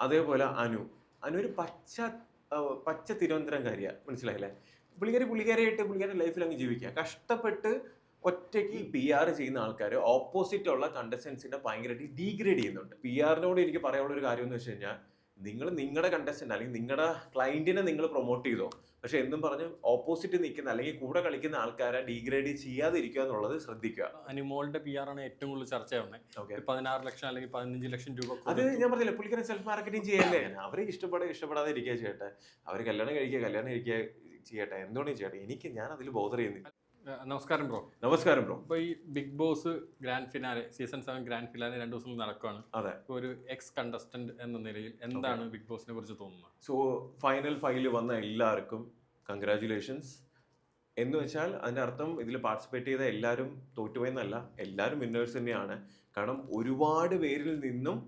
അതേപോലെ അനു. അനു ഒരു പച്ച പച്ച തിരുവനന്തപുരംകാരിയ മനസ്സിലായില്ലേ? പുള്ളിക്കാരി പുള്ളിക്കാരിയായിട്ട് പുള്ളിക്കാരുടെ ലൈഫിൽ അങ്ങ് ജീവിക്കുക. കഷ്ടപ്പെട്ട് ഒറ്റയ്ക്ക് പി ആർ ചെയ്യുന്ന ആൾക്കാർ ഓപ്പോസിറ്റ് ഉള്ള കണ്ടസ്റ്റൻസിനെ ഭയങ്കരമായിട്ട് ഡീഗ്രേഡ് ചെയ്യുന്നുണ്ട്. പി ആറിനോട് എനിക്ക് പറയാനുള്ള ഒരു കാര്യം എന്ന് വെച്ച് കഴിഞ്ഞാൽ നിങ്ങൾ നിങ്ങളുടെ കണ്ടസ്റ്റന്റ് അല്ലെങ്കിൽ നിങ്ങളുടെ ക്ലയന്റിനെ നിങ്ങൾ പ്രൊമോട്ട് ചെയ്തോ. പക്ഷെ എന്നും പറഞ്ഞ് ഓപ്പോസിറ്റ് നിൽക്കുന്ന അല്ലെങ്കിൽ കൂടെ കളിക്കുന്ന ആൾക്കാരെ ഡീഗ്രേഡ് ചെയ്യാതിരിക്കുക എന്നുള്ളത് ശ്രദ്ധിക്കുക. അനിമോളുടെ പി ആർ ആണ് ഏറ്റവും കൂടുതൽ ചർച്ചയാവുന്നത് ഓക്കെ. പതിനാറ് ലക്ഷം അല്ലെങ്കിൽ പതിനഞ്ച് ലക്ഷം രൂപ അത് ഞാൻ പറഞ്ഞില്ല പുള്ളിക്കാരൻ സെൽഫ് മാർക്കറ്റിംഗ് ചെയ്യല്ലേ. അവരെ ഇഷ്ടപ്പെടുക ഇഷ്ടപ്പെടാതെ ഇരിക്കുക ചെയ്യട്ടെ. അവർ കല്യാണം കഴിക്കുക കല്യാണം കഴിക്കുക ചെയ്യട്ടെ. എന്തുകൊണ്ടും ചെയ്യട്ടെ. എനിക്ക് ഞാൻ അതിൽ ബോധർ ചെയ്യുന്നില്ല. നമസ്കാരം ബ്രോ. നമസ്കാരം ബ്രോ. ഇപ്പൊ ഈ Bigg Boss grand finale season seven grand finale രണ്ട് ദിവസം നടക്കുകയാണ് അതെ. ഒരു എക്സ് കണ്ടസ്റ്റന്റ് എന്ന നിലയിൽ എന്താണ് ബിഗ് ബോസിനെ കുറിച്ച് തോന്നുന്നത്? സോ ഫൈനൽ ഫൈവിൽ വന്ന എല്ലാവർക്കും കൺഗ്രാറ്റുലേഷൻസ് എന്ന് വെച്ചാൽ അതിന്റെ അർത്ഥം ഇതിൽ പാർട്ടിസിപ്പേറ്റ് ചെയ്ത എല്ലാവരും തോറ്റുപോയെന്നല്ല എല്ലാവരും വിന്നേഴ്സ് തന്നെയാണ്. കാരണം ഒരുപാട് പേരിൽ നിന്നും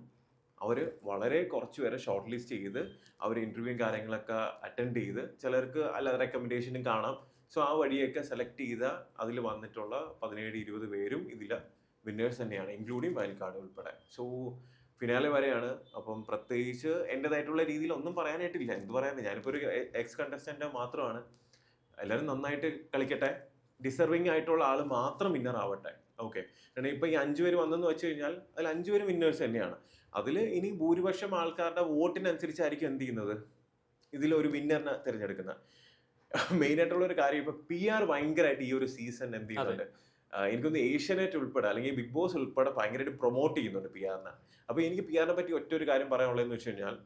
അവർ വളരെ കുറച്ച് പേരെ ഷോർട്ട് ലിസ്റ്റ് ചെയ്ത് അവർ ഇന്റർവ്യൂവും കാര്യങ്ങളൊക്കെ അറ്റൻഡ് ചെയ്ത് ചിലർക്ക് അല്ലാതെ റെക്കമെൻഡേഷനും കാണാം. സോ ആ വഴിയൊക്കെ സെലക്ട് ചെയ്ത അതിൽ വന്നിട്ടുള്ള പതിനേഴ് ഇരുപത് പേരും ഇതിൽ വിന്നേഴ്സ് തന്നെയാണ് ഇൻക്ലൂഡിങ് കാർഡ് ഉൾപ്പെടെ. സോ ഫിനാലെ വരെയാണ്. അപ്പം പ്രത്യേകിച്ച് എന്റെതായിട്ടുള്ള രീതിയിൽ ഒന്നും പറയാനായിട്ടില്ല. എന്ത് പറയാനാണ് ഞാനിപ്പോൾ ഒരു എക്സ് കണ്ടസ്റ്റന്റ് മാത്രമാണ്. എല്ലാവരും നന്നായിട്ട് കളിക്കട്ടെ. ഡിസർവിങ് ആയിട്ടുള്ള ആൾ മാത്രം വിന്നർ ആവട്ടെ. ഓക്കെ കാരണം ഇപ്പം ഈ അഞ്ച് പേര് വന്നെന്ന് വെച്ച് കഴിഞ്ഞാൽ അതിൽ അഞ്ച് പേര് വിന്നേഴ്സ് തന്നെയാണ്. അതിൽ ഇനി ഭൂരിപക്ഷം ആൾക്കാരുടെ വോട്ടിനനുസരിച്ചായിരിക്കും എന്ത് ചെയ്യുന്നത്? ഇതിലൊരു വിന്നറിനെ തിരഞ്ഞെടുക്കുന്നത്. മെയിൻ ആയിട്ടുള്ള ഒരു കാര്യം ഇപ്പൊ പി ആർ ഭയങ്കരമായിട്ട് ഈ ഒരു സീസൺ എന്ത് ചെയ്യുന്നുണ്ട്? എനിക്കൊന്ന് ഏഷ്യനെറ്റ് ഉൾപ്പെടെ അല്ലെങ്കിൽ ബിഗ് ബോസ് ഉൾപ്പെടെ ഭയങ്കരമായിട്ട് പ്രൊമോട്ട് ചെയ്യുന്നുണ്ട് പി ആറിനെ അപ്പൊ എനിക്ക് പി ആറിനെ പറ്റി ഒറ്റ ഒരു കാര്യം പറയാനുള്ളതെന്ന് വെച്ച് കഴിഞ്ഞാൽ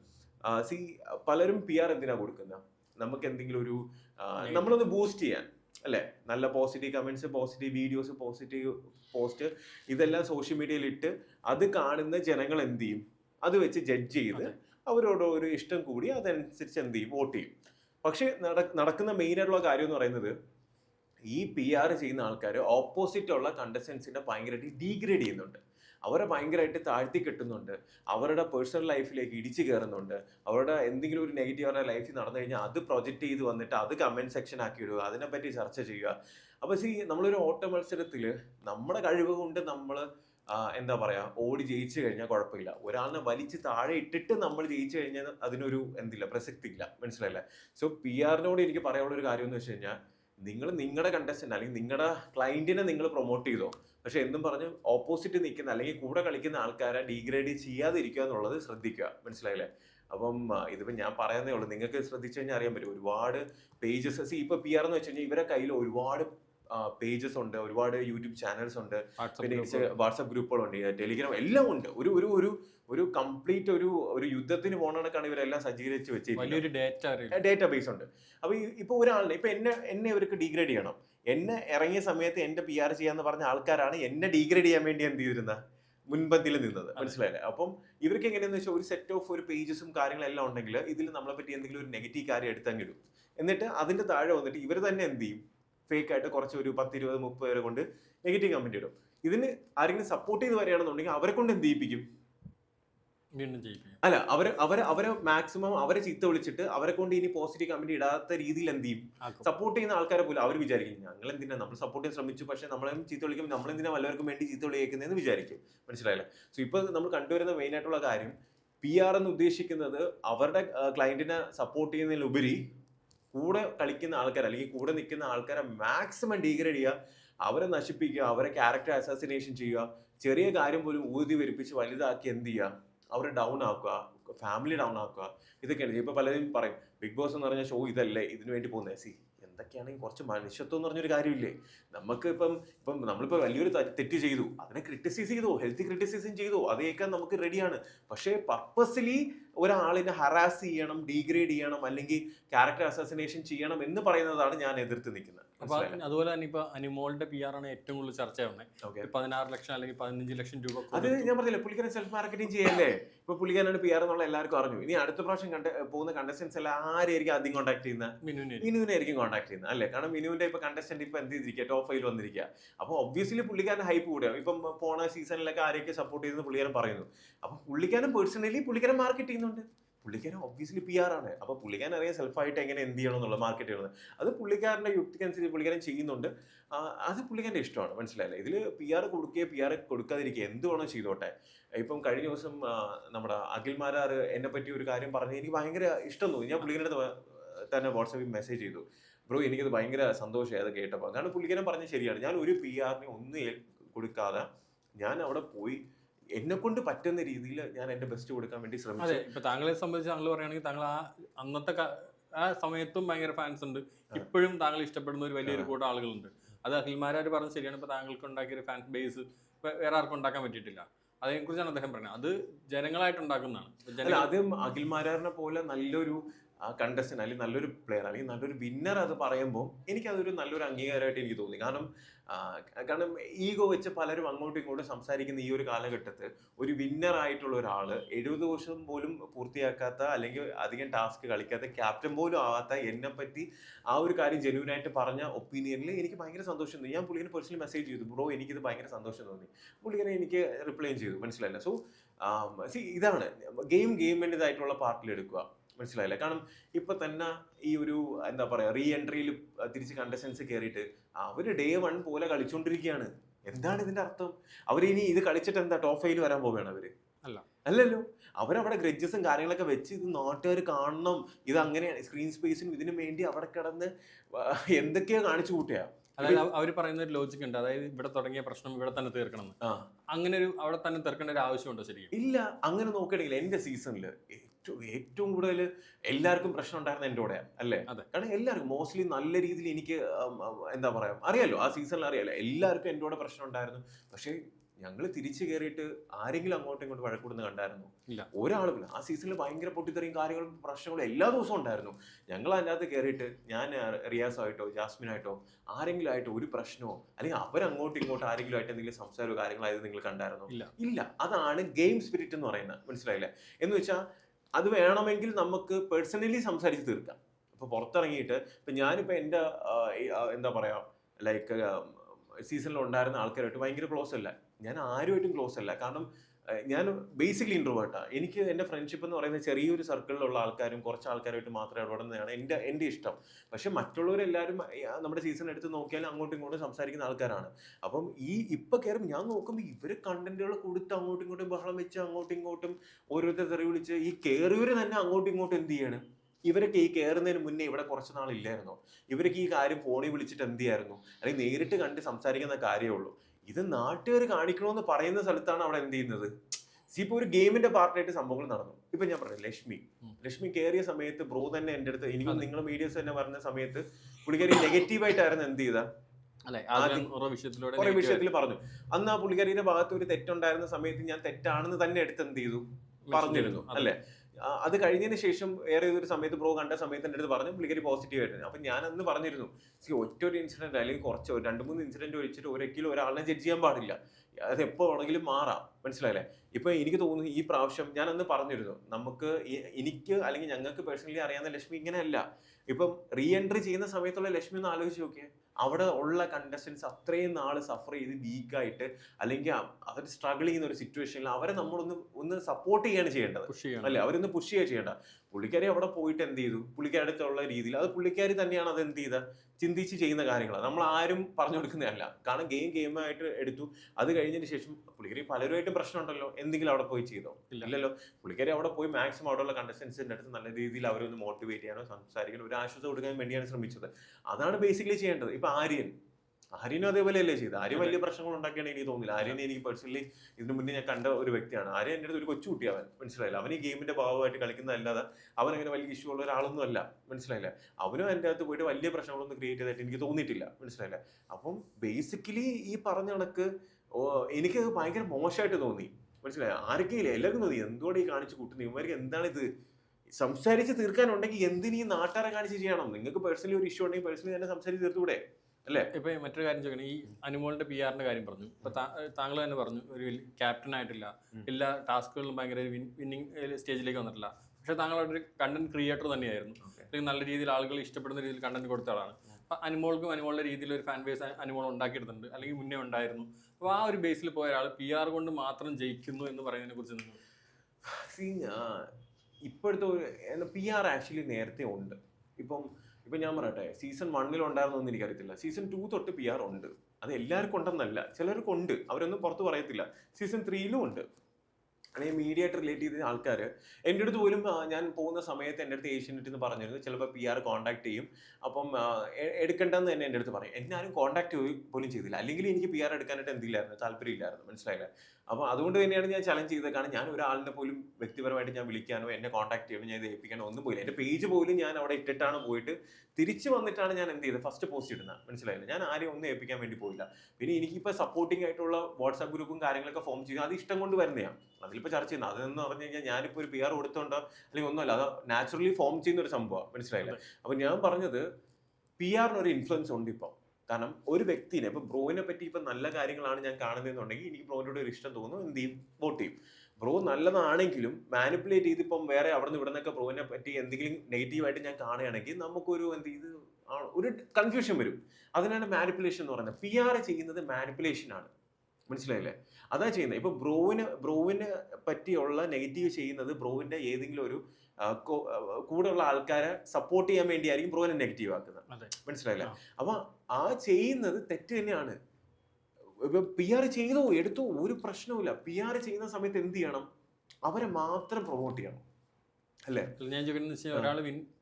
സി പലരും പി ആർ എന്തിനാ കൊടുക്കുന്ന? നമുക്ക് എന്തെങ്കിലും ഒരു നമ്മളൊന്ന് ബൂസ്റ്റ് ചെയ്യാൻ അല്ലെ? നല്ല positive comments positive videos positive post ഇതെല്ലാം സോഷ്യൽ മീഡിയയിൽ ഇട്ട് അത് കാണുന്ന ജനങ്ങൾ എന്ത് ചെയ്യും? അത് വെച്ച് ജഡ്ജ് ചെയ്ത്. അവരോട് ഒരു ഇഷ്ടം കൂടി അതനുസരിച്ച് എന്ത് ചെയ്യും? വോട്ട് ചെയ്യും. പക്ഷെ നട- നടക്കുന്ന മെയിൻ ആയിട്ടുള്ള കാര്യം എന്ന് പറയുന്നത് ഈ പി ആർ ചെയ്യുന്ന ആൾക്കാർ ഓപ്പോസിറ്റുള്ള കണ്ടസ്റ്റൻസിനെ ഭയങ്കരമായിട്ട് ഡീഗ്രേഡ് ചെയ്യുന്നുണ്ട്. അവരെ ഭയങ്കരമായിട്ട് താഴ്ത്തി കെട്ടുന്നുണ്ട്. അവരുടെ പേഴ്സണൽ ലൈഫിലേക്ക് ഇടിച്ചു കയറുന്നുണ്ട്. അവരുടെ എന്തെങ്കിലും ഒരു നെഗറ്റീവ് അവരുടെ ലൈഫിൽ നടന്നു കഴിഞ്ഞാൽ അത് പ്രൊജക്റ്റ് ചെയ്ത് വന്നിട്ട് അത് കമന്റ് സെക്ഷൻ ആക്കി ഇടുക അതിനെപ്പറ്റി ചർച്ച ചെയ്യുക. അപ്പോൾ ശരി നമ്മളൊരു ഓട്ട മത്സരത്തിൽ നമ്മുടെ കഴിവ് കൊണ്ട് നമ്മൾ എന്താ പറയാ ഓടി ജയിച്ചു കഴിഞ്ഞാൽ കുഴപ്പമില്ല. ഒരാളിനെ വലിച്ച് താഴെ ഇട്ടിട്ട് നമ്മൾ ജയിച്ചു കഴിഞ്ഞാൽ അതിനൊരു എന്തില്ല പ്രസക്തി ഇല്ല മനസ്സിലായില്ലേ? സോ പി ആറിനോട് എനിക്ക് പറയാനുള്ള ഒരു കാര്യം എന്ന് വെച്ച് കഴിഞ്ഞാൽ നിങ്ങൾ നിങ്ങളുടെ കണ്ടസ്റ്റന്റ് അല്ലെങ്കിൽ നിങ്ങളുടെ ക്ലയന്റിനെ നിങ്ങൾ പ്രൊമോട്ട് ചെയ്തോ പക്ഷെ എന്തും പറഞ്ഞ് ഓപ്പോസിറ്റ് നിൽക്കുന്ന അല്ലെങ്കിൽ കൂടെ കളിക്കുന്ന ആൾക്കാരെ ഡീഗ്രേഡ് ചെയ്യാതിരിക്കുക എന്നുള്ളത് ശ്രദ്ധിക്കുക. മനസ്സിലായില്ലേ? അപ്പം ഇതിപ്പോൾ ഞാൻ പറയുന്നേ ഉള്ളൂ. നിങ്ങൾക്ക് ശ്രദ്ധിച്ചു കഴിഞ്ഞാൽ അറിയാൻ പറ്റും. ഒരുപാട് പേജസ് സി ഇപ്പൊ പി ആർ എന്ന് വെച്ച് കഴിഞ്ഞാൽ ഇവരെ കയ്യിൽ ഒരുപാട് പേജസ് ഉണ്ട് ഒരുപാട് യൂട്യൂബ് ചാനൽസ് ഉണ്ട്. പിന്നെ വാട്സപ്പ് ഗ്രൂപ്പുകളുണ്ട് ടെലിഗ്രാം എല്ലാം ഉണ്ട്. ഒരു ഒരു ഒരു ഒരു കംപ്ലീറ്റ് ഒരു ഒരു യുദ്ധത്തിന് പോകണക്കാണ് ഇവരെല്ലാം സജ്ജീകരിച്ച് വെച്ചിരിക്കുന്നത്. വലിയൊരു ഡേറ്റ ബേസ് ഉണ്ട്. അപ്പൊ ഈ- ഇപ്പൊ ഒരാളിനെ ഇപ്പൊ എന്നെ എന്നെ ഇവർക്ക് ഡീഗ്രേഡ് ചെയ്യണം. എന്നെ ഇറങ്ങിയ സമയത്ത് എന്റെ പി ആർ ചെയ്യാന്ന് പറഞ്ഞ ആൾക്കാരാണ് എന്നെ ഡീഗ്രേഡ് ചെയ്യാൻ വേണ്ടി എന്ത് ചെയ്തിരുന്നത് മുൻപന്തിയിൽ നിന്നത്. മനസ്സിലായില്ലേ? അപ്പം ഇവർക്ക് എങ്ങനെയാന്ന് വെച്ചാൽ ഒരു സെറ്റ് ഓഫ് ഒരു പേജസും കാര്യങ്ങളെല്ലാം ഉണ്ടെങ്കിൽ ഇതിൽ നമ്മളെ പറ്റി എന്തെങ്കിലും ഒരു നെഗറ്റീവ് കാര്യം എടുത്തങ്ങിടും എന്നിട്ട് അതിന്റെ താഴെ വന്നിട്ട് ഇവർ തന്നെ എന്ത് ചെയ്യും? ഫേക്ക് ആയിട്ട് കുറച്ച് ഒരു പത്ത് ഇരുപത് മുപ്പത് പേരെ കൊണ്ട് നെഗറ്റീവ് കമന്റ് ഇടും. ഇതിന് ആരെങ്കിലും സപ്പോർട്ട് ചെയ്ത് വരികയാണെന്നുണ്ടെങ്കിൽ അവരെ കൊണ്ട് എന്ത് ചെയ്യിപ്പിക്കും? അല്ല അവർ അവരെ അവരെ മാക്സിമം അവരെ ചീത്ത വിളിച്ചിട്ട് അവരെ കൊണ്ട് ഇനി പോസിറ്റീവ് കമന്റ് ഇടാത്ത രീതിയിൽ എന്ത് ചെയ്യും? സപ്പോർട്ട് ചെയ്യുന്ന ആൾക്കാരെ പോലും അവർ വിചാരിക്കും ഞങ്ങൾ എന്തിനാ? നമ്മൾ സപ്പോർട്ട് ചെയ്യാൻ ശ്രമിച്ചു പക്ഷെ നമ്മളെ ചീത്ത വിളിക്കും നമ്മൾ എന്തിനാ വല്ലവർക്കും വേണ്ടി ചീത്ത വിളിക്കുന്നതെന്ന് വിചാരിക്കും. മനസ്സിലായില്ലേ? സോ ഇപ്പൊ നമ്മൾ കണ്ടുവരുന്ന മെയിൻ ആയിട്ടുള്ള കാര്യം പി ആർ എന്ന് ഉദ്ദേശിക്കുന്നത് അവരുടെ ക്ലയന്റിനെ സപ്പോർട്ട് ചെയ്യുന്നതിലുപരി കൂടെ കളിക്കുന്ന ആൾക്കാർ അല്ലെങ്കിൽ കൂടെ നിൽക്കുന്ന ആൾക്കാരെ മാക്സിമം ഡീഗ്രേഡ് ചെയ്യുക അവരെ നശിപ്പിക്കുക അവരെ ക്യാരക്ടർ അസാസിനേഷൻ ചെയ്യുക ചെറിയ കാര്യം പോലും ഊതി വരിപ്പിച്ച് വലുതാക്കി എന്ത് ചെയ്യുക? അവരെ ഡൗൺ ആക്കുക ഫാമിലി ഡൗൺ ആക്കുക. ഇതൊക്കെയാണ്. ഇപ്പൊ പലരും പറയും ബിഗ് ബോസ് എന്ന് പറഞ്ഞ ഷോ ഇതല്ലേ ഇതിനു വേണ്ടി പോകുന്നത് സി എന്തൊക്കെയാണെങ്കിൽ കുറച്ച് മനുഷ്യത്വം എന്ന് പറഞ്ഞൊരു കാര്യമില്ലേ? നമുക്ക് ഇപ്പം ഇപ്പം നമ്മളിപ്പോൾ വലിയൊരു തെറ്റ് ചെയ്തു. അതിനെ ക്രിട്ടിസൈസ് ചെയ്തു ഹെൽത്തി ക്രിട്ടിസൈസും ചെയ്തു അത് കേൾക്കാൻ നമുക്ക് റെഡിയാണ് പക്ഷേ പർപ്പസ്ലി ഒരാളിനെ ഹറാസ് ചെയ്യണം ഡീഗ്രേഡ് ചെയ്യണം അല്ലെങ്കിൽ ക്യാരക്ടർ അസാസിനേഷൻ ചെയ്യണം എന്ന് പറയുന്നതാണ് ഞാൻ എതിർത്ത് നിൽക്കുന്നത്. അപ്പൊ അതുപോലെ തന്നെ ഇപ്പൊ അനുമോളുടെ പി ആർ ആണ് ഏറ്റവും കൂടുതൽ ചർച്ചയാവുന്നത് പതിനാറ് ലക്ഷം അല്ലെങ്കിൽ പതിനഞ്ച് ലക്ഷം രൂപ അത് ഞാൻ പറഞ്ഞില്ല പുള്ളിക്കാരൻ സെൽഫ് മാർക്കറ്റിംഗ് ചെയ്യല്ലേ? ഇപ്പൊ പുള്ളിക്കാരനാണ് പി ആർ എന്നുള്ള എല്ലാവർക്കും അറിഞ്ഞു. ഇനി അടുത്ത പ്രാവശ്യം കണ്ട പോകുന്ന കണ്ടസ്റ്റൻസ് എല്ലാം ആരെയായിരിക്കും ആദ്യം കോൺടാക്ട് ചെയ്യുന്ന മിനുവിന് ആയിരിക്കും കോൺടാക്ട് ചെയ്യുന്നത് അല്ലേ? കാരണം മിനുവിന്റെ ഇപ്പൊ കണ്ടസ്റ്റന്റ് ഇപ്പൊ എന്ത് ചെയ്തിരിക്കുക? ടോപ്പ് ഫൈൽ വന്നിരിക്കുക. അപ്പോൾ ഒബ്വിയസ്ലി പുള്ളിക്കാരൻ ഹൈപ്പ് കൂടുക ഇപ്പം പോണ സീസണിലൊക്കെ ആരെയൊക്കെ സപ്പോർട്ട് ചെയ്തെന്ന് പുള്ളിക്കാരൻ പറയുന്നു. അപ്പൊ പുള്ളിക്കാരൻ പേഴ്സണലി പുള്ളിക്കാരൻ മാർക്കറ്റ് ചെയ്യുന്നുണ്ട്. പുള്ളിക്കാരൻ ഒബ്വിയസ്ലി പി ആർ ആണ്. അപ്പൊ പുള്ളിക്കാരൻ അറിയാം സെൽഫായിട്ട് എങ്ങനെ എന്ത് ചെയ്യണം എന്നുള്ള മാർക്കറ്റ് ചെയ്യണം അത് പുള്ളിക്കാരന്റെ യുക്തിക്കനുസരിച്ച് പുള്ളിക്കാരൻ ചെയ്യുന്നുണ്ട്. അത് പുള്ളിക്കാരന്റെ ഇഷ്ടമാണ്. മനസ്സിലായില്ലേ? ഇതിൽ പി ആർ കൊടുക്കുകയോ പി ആർ കൊടുക്കാതിരിക്കുക എന്ത് വേണോ ചെയ്തോട്ടെ. ഇപ്പം കഴിഞ്ഞ ദിവസം നമ്മുടെ അഖിൽമാരാർ എന്നെ പറ്റി ഒരു കാര്യം പറഞ്ഞ് എനിക്ക് ഭയങ്കര ഇഷ്ടം തോന്നി. ഞാൻ പുള്ളിക്കാരുടെ തന്നെ വാട്സാപ്പിൽ മെസ്സേജ് ചെയ്തു. ബ്രോ എനിക്കത് ഭയങ്കര സന്തോഷമായി അത് കേട്ടപ്പോൾ. കാരണം പുള്ളിക്കാരൻ പറഞ്ഞ ശരിയാണ്. ഞാൻ ഒരു പി ആറിന് ഒന്നും കൊടുക്കാതെ ഞാൻ അവിടെ പോയി എന്നെ കൊണ്ട് പറ്റുന്ന രീതിയിൽ ഞാൻ എന്റെ ബെസ്റ്റ് കൊടുക്കാൻ വേണ്ടി അതെ ശ്രമിച്ചു ഇപ്പൊ താങ്കളെ സംബന്ധിച്ച് താങ്കൾ പറയുകയാണെങ്കിൽ താങ്കൾ ആ അന്നത്തെ ക- ആ സമയത്തും ഭയങ്കര ഫാൻസ് ഉണ്ട്. ഇപ്പോഴും താങ്കൾ ഇഷ്ടപ്പെടുന്ന ഒരു വലിയൊരു കൂട്ടം ആളുകളുണ്ട്. അത് അഖിൽമാരാർ പറഞ്ഞത് ശരിയാണ്. ഇപ്പൊ താങ്കൾക്ക് ഉണ്ടാക്കിയ ഒരു ഫാൻ ബേസ് വേറെ ആർക്കും ഉണ്ടാക്കാൻ പറ്റിയിട്ടില്ല. അതിനെക്കുറിച്ചാണ് അദ്ദേഹം പറഞ്ഞത്. അത് ജനങ്ങളായിട്ട് ഉണ്ടാക്കുന്നതാണ്. അതും അല്ല ജനങ്ങൾ ആദ്യം അഖിൽ മാരാറിനെ പോലെ നല്ലൊരു കണ്ടസ്റ്റന്റ് അല്ലെങ്കിൽ നല്ലൊരു പ്ലെയർ അല്ലെങ്കിൽ നല്ലൊരു വിന്നർ അത് പറയുമ്പോൾ എനിക്കതൊരു നല്ലൊരു അംഗീകാരമായിട്ട് എനിക്ക് തോന്നി. കാരണം കാരണം ഈഗോ വെച്ച് പലരും അങ്ങോട്ടും ഇങ്ങോട്ടും സംസാരിക്കുന്ന ഈ ഒരു കാലഘട്ടത്തിൽ ഒരു വിന്നർ ആയിട്ടുള്ള ഒരാൾ എഴുപത് വർഷം പോലും പൂർത്തിയാക്കാത്ത അല്ലെങ്കിൽ അധികം ടാസ്ക് കളിക്കാത്ത ക്യാപ്റ്റൻ പോലും ആവാത്ത എന്നെ പറ്റി ആ ഒരു കാര്യം ജെന്യൂൻ ആയിട്ട് പറഞ്ഞ ഒപ്പീനിയനിൽ എനിക്ക് ഭയങ്കര സന്തോഷം തോന്നി. ഞാൻ പുള്ളിനെ പേഴ്സണലി മെസ്സേജ് ചെയ്തു. ബ്രോ എനിക്കിത് ഭയങ്കര സന്തോഷം തോന്നി. പുള്ളിനെ എനിക്ക് റിപ്ലൈ ചെയ്തു. മനസ്സിലായില്ല? സോ സി ഇതാണ്. ഗെയിം ഗെയിമിന്റെതായിട്ടുള്ള പാർട്ടിൽ എടുക്കുക. മനസ്സിലായില്ല? കാരണം ഇപ്പൊ തന്നെ ഈ ഒരു എന്താ പറയാ റീ എൻട്രിയിൽ തിരിച്ച് കണ്ടസ്റ്റൻസ് കയറിയിട്ട് അവർ ഡേ വൺ പോലെ കളിച്ചുകൊണ്ടിരിക്കുകയാണ് എന്താണ് ഇതിന്റെ അർത്ഥം? അവരിനി ഇത് കളിച്ചിട്ട് എന്താ ടോപ്പ് ഫൈവിൽ വരാൻ പോവുകയാണ് അവർ? അല്ല. അല്ലല്ലോ. അവരവിടെ ഗ്രഡ്ജസും കാര്യങ്ങളൊക്കെ വെച്ച് ഇത് നാട്ടുകാർ കാണണം. ഇത് അങ്ങനെ സ്ക്രീൻ സ്പേസിനും ഇതിനും വേണ്ടി അവിടെ കിടന്ന് എന്തൊക്കെയോ കാണിച്ചു കൂട്ടിയാ അതായത് അവർ പറയുന്ന ഒരു ലോജിക് ഉണ്ട്. അതായത് ഇവിടെ തുടങ്ങിയ പ്രശ്നം ഇവിടെ തന്നെ തീർക്കണം അങ്ങനെ ഒരു അവിടെ തന്നെ തീർക്കേണ്ട ഒരു ആവശ്യമുണ്ടോ ശരിക്കും? ഇല്ല. അങ്ങനെ നോക്കണെങ്കിൽ എന്റെ സീസണിൽ ഏറ്റവും ഏറ്റവും കൂടുതൽ എല്ലാവർക്കും പ്രശ്നം ഉണ്ടായിരുന്ന എന്റെ കൂടെ അല്ലേ അതെ. കാരണം എല്ലാവർക്കും മോസ്റ്റ്ലി നല്ല രീതിയിൽ എനിക്ക് എന്താ പറയാ അറിയാലോ ആ സീസണിൽ അറിയാലോ എല്ലാവർക്കും എന്റെ കൂടെ പ്രശ്നം ഉണ്ടായിരുന്നു പക്ഷേ ഞങ്ങൾ തിരിച്ചു കയറിയിട്ട് ആരെങ്കിലും അങ്ങോട്ടും ഇങ്ങോട്ടും വഴക്കൂടുന്ന കണ്ടായിരുന്നു ഇല്ല. ഒരാളും. ആ സീസണിൽ ഭയങ്കര പൊട്ടിത്തെറിയും കാര്യങ്ങളും പ്രശ്നങ്ങളും എല്ലാ ദിവസവും ഉണ്ടായിരുന്നു ഞങ്ങൾ അതിനകത്ത് കയറിയിട്ട് ഞാൻ റിയാസായിട്ടോ ജാസ്മിനായിട്ടോ ആരെങ്കിലും ആയിട്ടോ ഒരു പ്രശ്നമോ അല്ലെങ്കിൽ അവരങ്ങോട്ടും ഇങ്ങോട്ടും ആരെങ്കിലും ആയിട്ട് എന്തെങ്കിലും സംസാരമോ കാര്യങ്ങളായത് നിങ്ങൾ കണ്ടായിരുന്നു ഇല്ല. ഇല്ല അതാണ് ഗെയിം സ്പിരിറ്റ് എന്ന് പറയുന്നത് മനസ്സിലായില്ലേ എന്ന് വെച്ചാൽ അത് വേണമെങ്കിൽ നമുക്ക് പേഴ്സണലി സംസാരിച്ച് തീർക്കാം. ഇപ്പൊ പുറത്തിറങ്ങിയിട്ട് ഇപ്പൊ ഞാനിപ്പോ എന്റെ എന്താ പറയാ ലൈക്ക് സീസണിൽ ഉണ്ടായിരുന്ന ആൾക്കാരായിട്ട് ഭയങ്കര ക്ലോസ് അല്ല. ഞാൻ ആരുമായിട്ടും ക്ലോസ് അല്ല. കാരണം ഞാൻ ബേസിക്കലി ഇൻട്രോവേർട്ടാണ് എനിക്ക് എന്റെ ഫ്രണ്ട്ഷിപ്പ് എന്ന് പറയുന്നത് ചെറിയൊരു സർക്കിളിലുള്ള ആൾക്കാരും കുറച്ച് ആൾക്കാരുമായിട്ട് മാത്രമേ ഇടപെടുന്നതാണ് എന്റെ എന്റെ ഇഷ്ടം. പക്ഷെ മറ്റുള്ളവരെല്ലാവരും നമ്മുടെ സീസൺ എടുത്ത് നോക്കിയാൽ അങ്ങോട്ടും ഇങ്ങോട്ടും സംസാരിക്കുന്ന ആൾക്കാരാണ്. അപ്പം ഈ ഇപ്പം കയറും ഞാൻ നോക്കുമ്പോൾ ഇവർ കണ്ടന്റുകൾ കൊടുത്ത് അങ്ങോട്ടും ഇങ്ങോട്ടും ബഹളം വെച്ച് അങ്ങോട്ടും ഇങ്ങോട്ടും ഓരോരുത്തർ തെറി വിളിച്ച് ഈ കയറിയവർ തന്നെ അങ്ങോട്ടും ഇങ്ങോട്ടും എന്ത് ചെയ്യാണ്? ഇവരൊക്കെ ഈ കയറുന്നതിന് മുന്നേ ഇവിടെ കുറച്ച് നാളില്ലായിരുന്നോ ഇവരൊക്കെ ഈ കാര്യം ഫോണിൽ വിളിച്ചിട്ട് എന്ത് ചെയ്യായിരുന്നു? അല്ലെങ്കിൽ നേരിട്ട് കണ്ട് സംസാരിക്കുന്ന കാര്യമുള്ളൂ ഇത് നാട്ടുകാർ കാണിക്കണമെന്ന് പറയുന്ന സ്ഥലത്താണ് അവിടെ എന്ത് ചെയ്യുന്നത്? സി ഇപ്പൊ ഒരു ഗെയിമിന്റെ പാർട്ടായിട്ട് സംഭവങ്ങൾ നടന്നു. ഇപ്പൊ ഞാൻ പറഞ്ഞു ലക്ഷ്മി. ലക്ഷ്മി കയറിയ സമയത്ത് ബ്രോ തന്നെ എന്റെ അടുത്ത് എനിക്കും. നിങ്ങൾ മീഡിയസ് തന്നെ പറഞ്ഞ സമയത്ത് പുള്ളിക്കാരി നെഗറ്റീവായിട്ടായിരുന്നു എന്ത് ചെയ്ത? കുറെ വിഷയത്തിൽ പറഞ്ഞു. അന്ന് ആ പുള്ളിക്കാരിയുടെ ഭാഗത്ത് ഒരു തെറ്റുണ്ടായിരുന്ന സമയത്ത് ഞാൻ തെറ്റാണെന്ന് തന്നെ എടുത്ത് എന്ത് ചെയ്തു? പറഞ്ഞിരുന്നു. അല്ലെ? അത് കഴിഞ്ഞതിന് ശേഷം വേറെ ഏതൊരു സമയത്ത് ബ്രോ കണ്ട സമയത്ത് എന്റെ അടുത്ത് പറഞ്ഞു പുള്ളിക്കരി പോസിറ്റീവ് ആയിരുന്നു അപ്പം ഞാൻ അന്ന് പറഞ്ഞിരുന്നു സി ഒറ്റ ഒരു ഇൻസിഡന്റ് അല്ലെങ്കിൽ കുറച്ച് രണ്ട് മൂന്ന് ഇൻസിഡന്റ് ഒഴിച്ചിട്ട് ഒരിക്കലും ഒരാളിനെ ജഡ്ജ് ചെയ്യാൻ പാടില്ല. അത് എപ്പോൾ വേണമെങ്കിലും മാറാം. മനസ്സിലായില്ലേ? ഇപ്പൊ എനിക്ക് തോന്നുന്നു ഈ പ്രാവശ്യം ഞാൻ അന്ന് പറഞ്ഞിരുന്നു നമുക്ക് എനിക്ക് അല്ലെങ്കിൽ ഞങ്ങൾക്ക് പേഴ്സണലി അറിയാവുന്ന ലക്ഷ്മി ഇങ്ങനെയല്ല. ഇപ്പം റീ എൻട്രി ചെയ്യുന്ന സമയത്തുള്ള ലക്ഷ്മി ഒന്ന് ആലോചിച്ച് നോക്കിയേ. അവിടെ ഉള്ള കണ്ടസ്റ്റൻസ് അത്രയും നാൾ സഫർ ചെയ്ത് വീക്കായിട്ട് അല്ലെങ്കിൽ അവർ സ്ട്രഗിൾ ചെയ്യുന്ന ഒരു സിറ്റുവേഷനിൽ അവരെ നമ്മളൊന്ന് ഒന്ന് സപ്പോർട്ട് ചെയ്യാണ് ചെയ്യേണ്ടത്. അല്ലേ അവരെ അല്ലെ? അവരൊന്ന് പുഷ് ചെയ്യുക ചെയ്യേണ്ട പുള്ളിക്കാരി അവിടെ പോയിട്ട് എന്ത് ചെയ്തു? പുള്ളിക്കാരി അടുത്തുള്ള രീതിയിൽ അത് പുള്ളിക്കാരി തന്നെയാണ് അത് എന്ത് ചെയ്ത ചിന്തിച്ച് ചെയ്യുന്ന കാര്യങ്ങളാണ്. നമ്മൾ ആരും പറഞ്ഞു കൊടുക്കുന്നതല്ല. കാരണം ഗെയിം ഗെയിമായിട്ട് എടുത്തു. അത് കഴിഞ്ഞതിന് ശേഷം പുള്ളിക്കാരി പലരുമായിട്ടും പ്രശ്നമുണ്ടല്ലോ. എന്തെങ്കിലും അവിടെ പോയി ചെയ്തോ? ഇല്ലല്ലോ. പുള്ളിക്കാരി അവിടെ പോയി മാക്സിമം അവിടെയുള്ള കണ്ടസ്റ്റൻസിന്റെ അടുത്ത് നല്ല രീതിയിൽ അവരൊന്ന് മോട്ടിവേറ്റ് ചെയ്യാനോ സംസാരിക്കാനോ ഒരു ആശ്വാസം കൊടുക്കാൻ വേണ്ടിയാണ് ശ്രമിച്ചത്. അതാണ് ബേസിക്കലി ചെയ്യേണ്ടത്. ഇപ്പൊ ആര്യൻ. ആര്യനും അതേപോലെയല്ലേ ചെയ്തത്? ആര്യൻ വലിയ പ്രശ്നങ്ങൾ ഉണ്ടാക്കിയാണ് എനിക്ക് തോന്നില്ല. ആര്യനെ എനിക്ക് പേഴ്സണലി ഇതിനു മുന്നേ ഞാൻ കണ്ട ഒരു വ്യക്തിയാണ്. ആര്യൻ എന്റെ അടുത്ത് ഒരു കൊച്ചുകുട്ടി അവൻ. മനസ്സിലായില്ല? അവൻ ഈ ഗെയിമിന്റെ ഭാഗമായിട്ട് കളിക്കുന്നതല്ലാതെ അവൻ അങ്ങനെ വലിയ ഇഷ്യൂ ഉള്ള ഒരാളൊന്നും അല്ല. മനസ്സിലായില്ല? അവനും എന്റെ അകത്ത് പോയിട്ട് വലിയ പ്രശ്നങ്ങളൊന്നും ക്രിയേറ്റ് ചെയ്തായിട്ട് എനിക്ക് തോന്നിയിട്ടില്ല. മനസ്സിലായില്ല? അപ്പം ബേസിക്കലി ഈ പറഞ്ഞ കണക്ക് എനിക്ക് ഭയങ്കര മോശമായിട്ട് തോന്നി. മനസ്സിലായി? ആർക്കെങ്കിലും എല്ലാവർക്കും തോന്നി. എന്തുകൊണ്ട് ഈ കാണിച്ചു കൂട്ടുന്നു ഇവർക്ക് എന്താണ് ഇത് സംസാരിച്ച് തീർക്കാനുണ്ടെങ്കിൽ എന്തിനീ നാട്ടുകാരെ കാണിച്ച് ചെയ്യണം നിങ്ങൾക്ക് പേഴ്സണലി ഒരു ഇഷ്യൂ ഉണ്ടെങ്കിൽ പേഴ്സണലി തന്നെ സംസാരിച്ച് തീർത്തുകൂടെ ഇപ്പൊ ഈ മറ്റൊരു കാര്യം ചോദിക്കണം ഈ അനുമോളിന്റെ പി ആറിന്റെ കാര്യം പറഞ്ഞു. ഇപ്പൊ താങ്കൾ തന്നെ പറഞ്ഞു ഒരു ക്യാപ്റ്റൻ ആയിട്ടില്ല. എല്ലാ ടാസ്കുകളിലും ഭയങ്കര വിന്നിങ് സ്റ്റേജിലേക്ക് വന്നിട്ടില്ല. പക്ഷെ താങ്കൾ ഒരു കണ്ടന്റ് ക്രിയേറ്റർ തന്നെയായിരുന്നു. അല്ലെങ്കിൽ നല്ല രീതിയിൽ ആളുകൾ ഇഷ്ടപ്പെടുന്ന രീതിയിൽ കണ്ടന്റ് കൊടുത്ത ആളാണ്. അപ്പൊ അനുമോൾക്കും അനുമോളുടെ രീതിയിൽ ഒരു ഫാൻ ബേസ് അനുമോൾ ഉണ്ടാക്കിയിട്ടുണ്ട് അല്ലെങ്കിൽ മുന്നേ ഉണ്ടായിരുന്നു. അപ്പൊ ആ ഒരു ബേസിൽ പോയ ഒരാൾ പി ആർ കൊണ്ട് മാത്രം ജയിക്കുന്നു എന്ന് പറയുന്നതിനെ കുറിച്ച് നിങ്ങൾ ഇപ്പോഴത്തെ ഒരു പി ആർ ആക്ച്വലി നേരത്തെ ഉണ്ട്. ഇപ്പം ഇപ്പം ഞാൻ പറയട്ടെ സീസൺ വണ്ണിൽ ഉണ്ടായിരുന്നൊന്നും എനിക്കറിയത്തില്ല. സീസൺ ടു തൊട്ട് പി ആർ ഉണ്ട്. അത് എല്ലാവർക്കും ഉണ്ടെന്നല്ല ചിലർക്ക് ഉണ്ട്. അവരൊന്നും പുറത്ത് പറയത്തില്ല. സീസൺ ത്രീയിലും ഉണ്ട്. അല്ലെങ്കിൽ മീഡിയ ആയിട്ട് റിലേറ്റ് ചെയ്ത ആൾക്കാർ എന്റെ അടുത്ത് പോലും ഞാൻ പോകുന്ന സമയത്ത് എന്റെ അടുത്ത് ഏഷ്യനെറ്റ് എന്ന് പറഞ്ഞിരുന്നു. ചിലപ്പോൾ പി ആർ കോൺടാക്ട് ചെയ്യും. അപ്പം എടുക്കണ്ടെന്ന് തന്നെ എന്റെ അടുത്ത് പറയും. എന്നെ ആരും കോൺടാക്ട് പോലും ചെയ്തില്ല. അല്ലെങ്കിൽ എനിക്ക് പി ആർ എടുക്കാനായിട്ട് എന്തില്ലായിരുന്നു താല്പര്യമില്ലായിരുന്നു. മനസ്സിലായില്ല? അപ്പോൾ അതുകൊണ്ട് തന്നെയാണ് ഞാൻ ചലഞ്ച് ചെയ്തത്. കാരണം ഞാൻ ഒരാളിനെ പോലും വ്യക്തിപരമായിട്ട് ഞാൻ വിളിക്കാനോ എന്നെ കോൺടാക്ട് ചെയ്യാനോ ഞാൻ ഇത് ഏൽപ്പിക്കാനോ ഒന്നും പോയില്ല. എന്റെ പേജ് പോലും ഞാൻ അവിടെ ഇട്ടിട്ടാണ് പോയിട്ട് തിരിച്ചു വന്നിട്ടാണ് ഞാൻ എന്ത് ചെയ്തത്? ഫസ്റ്റ് പോസ്റ്റ് ഇടുന്നത്. മനസ്സിലായില്ല? ഞാൻ ആരെയും ഒന്നും ഏൽപ്പിക്കാൻ വേണ്ടി പോയില്ല. പിന്നെ എനിക്കിപ്പോൾ സപ്പോർട്ടിംഗ് ആയിട്ടുള്ള വാട്സാപ്പ് ഗ്രൂപ്പും കാര്യങ്ങളൊക്കെ ഫോം ചെയ്തു അത് ഇഷ്ടം കൊണ്ട് വരുന്നതാണ്. അതിലിപ്പോൾ ചർച്ച ചെയ്യുന്നത്. അതെന്ന് പറഞ്ഞു കഴിഞ്ഞാൽ ഞാനിപ്പോൾ ഒരു പി ആർ കൊടുത്തോണ്ടോ അല്ലെങ്കിൽ ഒന്നുമല്ല അത് നാച്ചുറലി ഫോം ചെയ്യുന്ന ഒരു സംഭവമാണ് മനസ്സിലായില്ല? അപ്പോൾ ഞാൻ പറഞ്ഞത് പി ആറിന് ഒരു ഇൻഫ്ലുവൻസ് ഉണ്ട് ഇപ്പോൾ കാരണം ഒരു വ്യക്തിനെ ഇപ്പൊ ബ്രോയിനെ പറ്റി ഇപ്പൊ നല്ല കാര്യങ്ങളാണ് ഞാൻ കാണുന്നതെന്നുണ്ടെങ്കിൽ എനിക്ക് ബ്രോയിനോട് ഒരു ഇഷ്ടം തോന്നുന്നു എന്ത് ചെയ്യും? വോട്ട് ചെയ്യും. ബ്രോ നല്ലതാണെങ്കിലും മാനിപ്പുലേറ്റ് ചെയ്ത് ഇപ്പം വേറെ അവിടെ നിന്ന് ഇവിടെ നിന്നൊക്കെ ബ്രോയിനെ പറ്റി എന്തെങ്കിലും നെഗറ്റീവായിട്ട് ഞാൻ കാണുകയാണെങ്കിൽ നമുക്കൊരു എന്ത് ഇത് ഒരു കൺഫ്യൂഷൻ വരും. അതിനാണ് മാനിപ്പുലേഷൻ എന്ന് പറയുന്നത്. പി ആർ ചെയ്യുന്നത് മാനിപ്പുലേഷൻ ആണ്. മനസ്സിലായില്ലേ? അതാ ചെയ്യുന്നത്. ഇപ്പൊ ബ്രോവിന് ബ്രോവിനെ പറ്റിയുള്ള നെഗറ്റീവ് ചെയ്യുന്നത് ബ്രോവിന്റെ ഏതെങ്കിലും ഒരു കൂടെയുള്ള ആൾക്കാരെ സപ്പോർട്ട് ചെയ്യാൻ വേണ്ടിയായിരിക്കും പ്രോനെ നെഗറ്റീവ് ആക്കുന്നത്. മനസ്സിലായില്ല. അപ്പൊ ആ ചെയ്യുന്നത് തെറ്റ് തന്നെയാണ്. പി ആർ ചെയ്തോ എടുത്തോ ഒരു പ്രശ്നവുമില്ല. പി ആർ ചെയ്യുന്ന സമയത്ത് എന്ത് ചെയ്യണം? അവരെ മാത്രം പ്രൊമോട്ട് ചെയ്യണം. അല്ലേ? ഞാൻ ചോദിക്കുന്നത് ഒരാൾ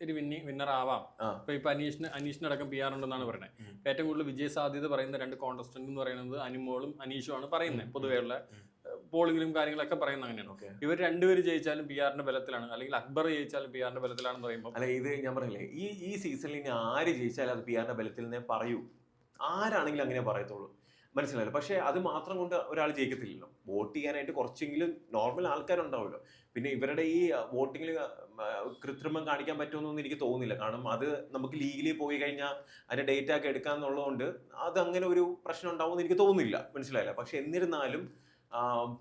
ഒരു വിന്നി വിന്നർ ആവാം. ഇപ്പൊ ഇപ്പൊ അനീഷിന് അനീഷിനടക്കം പി ആർ ഉണ്ടെന്നാണ് പറയുന്നത് ഏറ്റവും കൂടുതൽ വിജയ സാധ്യത പറയുന്ന രണ്ട് കോൺടസ്റ്റന്റ് എന്ന് പറയുന്നത് അനുമോളും അനീഷും ആണ് പറയുന്നത്. പൊതുവെയുള്ള പോളിംഗിലും കാര്യങ്ങളൊക്കെ പറയുന്നത് അങ്ങനെയാണ്. ഓക്കെ ഇവർ രണ്ടുപേര് ജയിച്ചാലും പി ആറിന്റെ ബലത്തിലാണ്. അല്ലെങ്കിൽ അക്ബർ ജയിച്ചാലും പി ആറിന്റെ ബലത്തിലാണെന്ന് പറയുമ്പോൾ അല്ല ഇത് ഞാൻ പറയില്ലേ ഈ ഈ സീസണിൽ ഇനി ആര് ജയിച്ചാലും അത് പി ആറിന്റെ ബലത്തിൽ നിന്നേ പറയൂ. ആരാണെങ്കിലും അങ്ങനെ പറയത്തുള്ളൂ. മനസ്സിലായല്ലോ പക്ഷേ അത് മാത്രം കൊണ്ട് ഒരാൾ ജയിക്കത്തില്ലല്ലോ. വോട്ട് ചെയ്യാനായിട്ട് കുറച്ചെങ്കിലും നോർമൽ ആൾക്കാരുണ്ടാവുമല്ലോ. പിന്നെ ഇവരുടെ ഈ വോട്ടിങ്ങിൽ കൃത്രിമം കാണിക്കാൻ പറ്റുമെന്നൊന്നും എനിക്ക് തോന്നുന്നില്ല. കാരണം അത് നമുക്ക് ലീഗലി പോയി കഴിഞ്ഞാൽ അതിന്റെ ഡേറ്റ ഒക്കെ എടുക്കാന്നുള്ളതുകൊണ്ട് അത് അങ്ങനെ ഒരു പ്രശ്നം ഉണ്ടാവുമെന്ന് എനിക്ക് തോന്നുന്നില്ല. മനസ്സിലായില്ല? പക്ഷെ എന്നിരുന്നാലും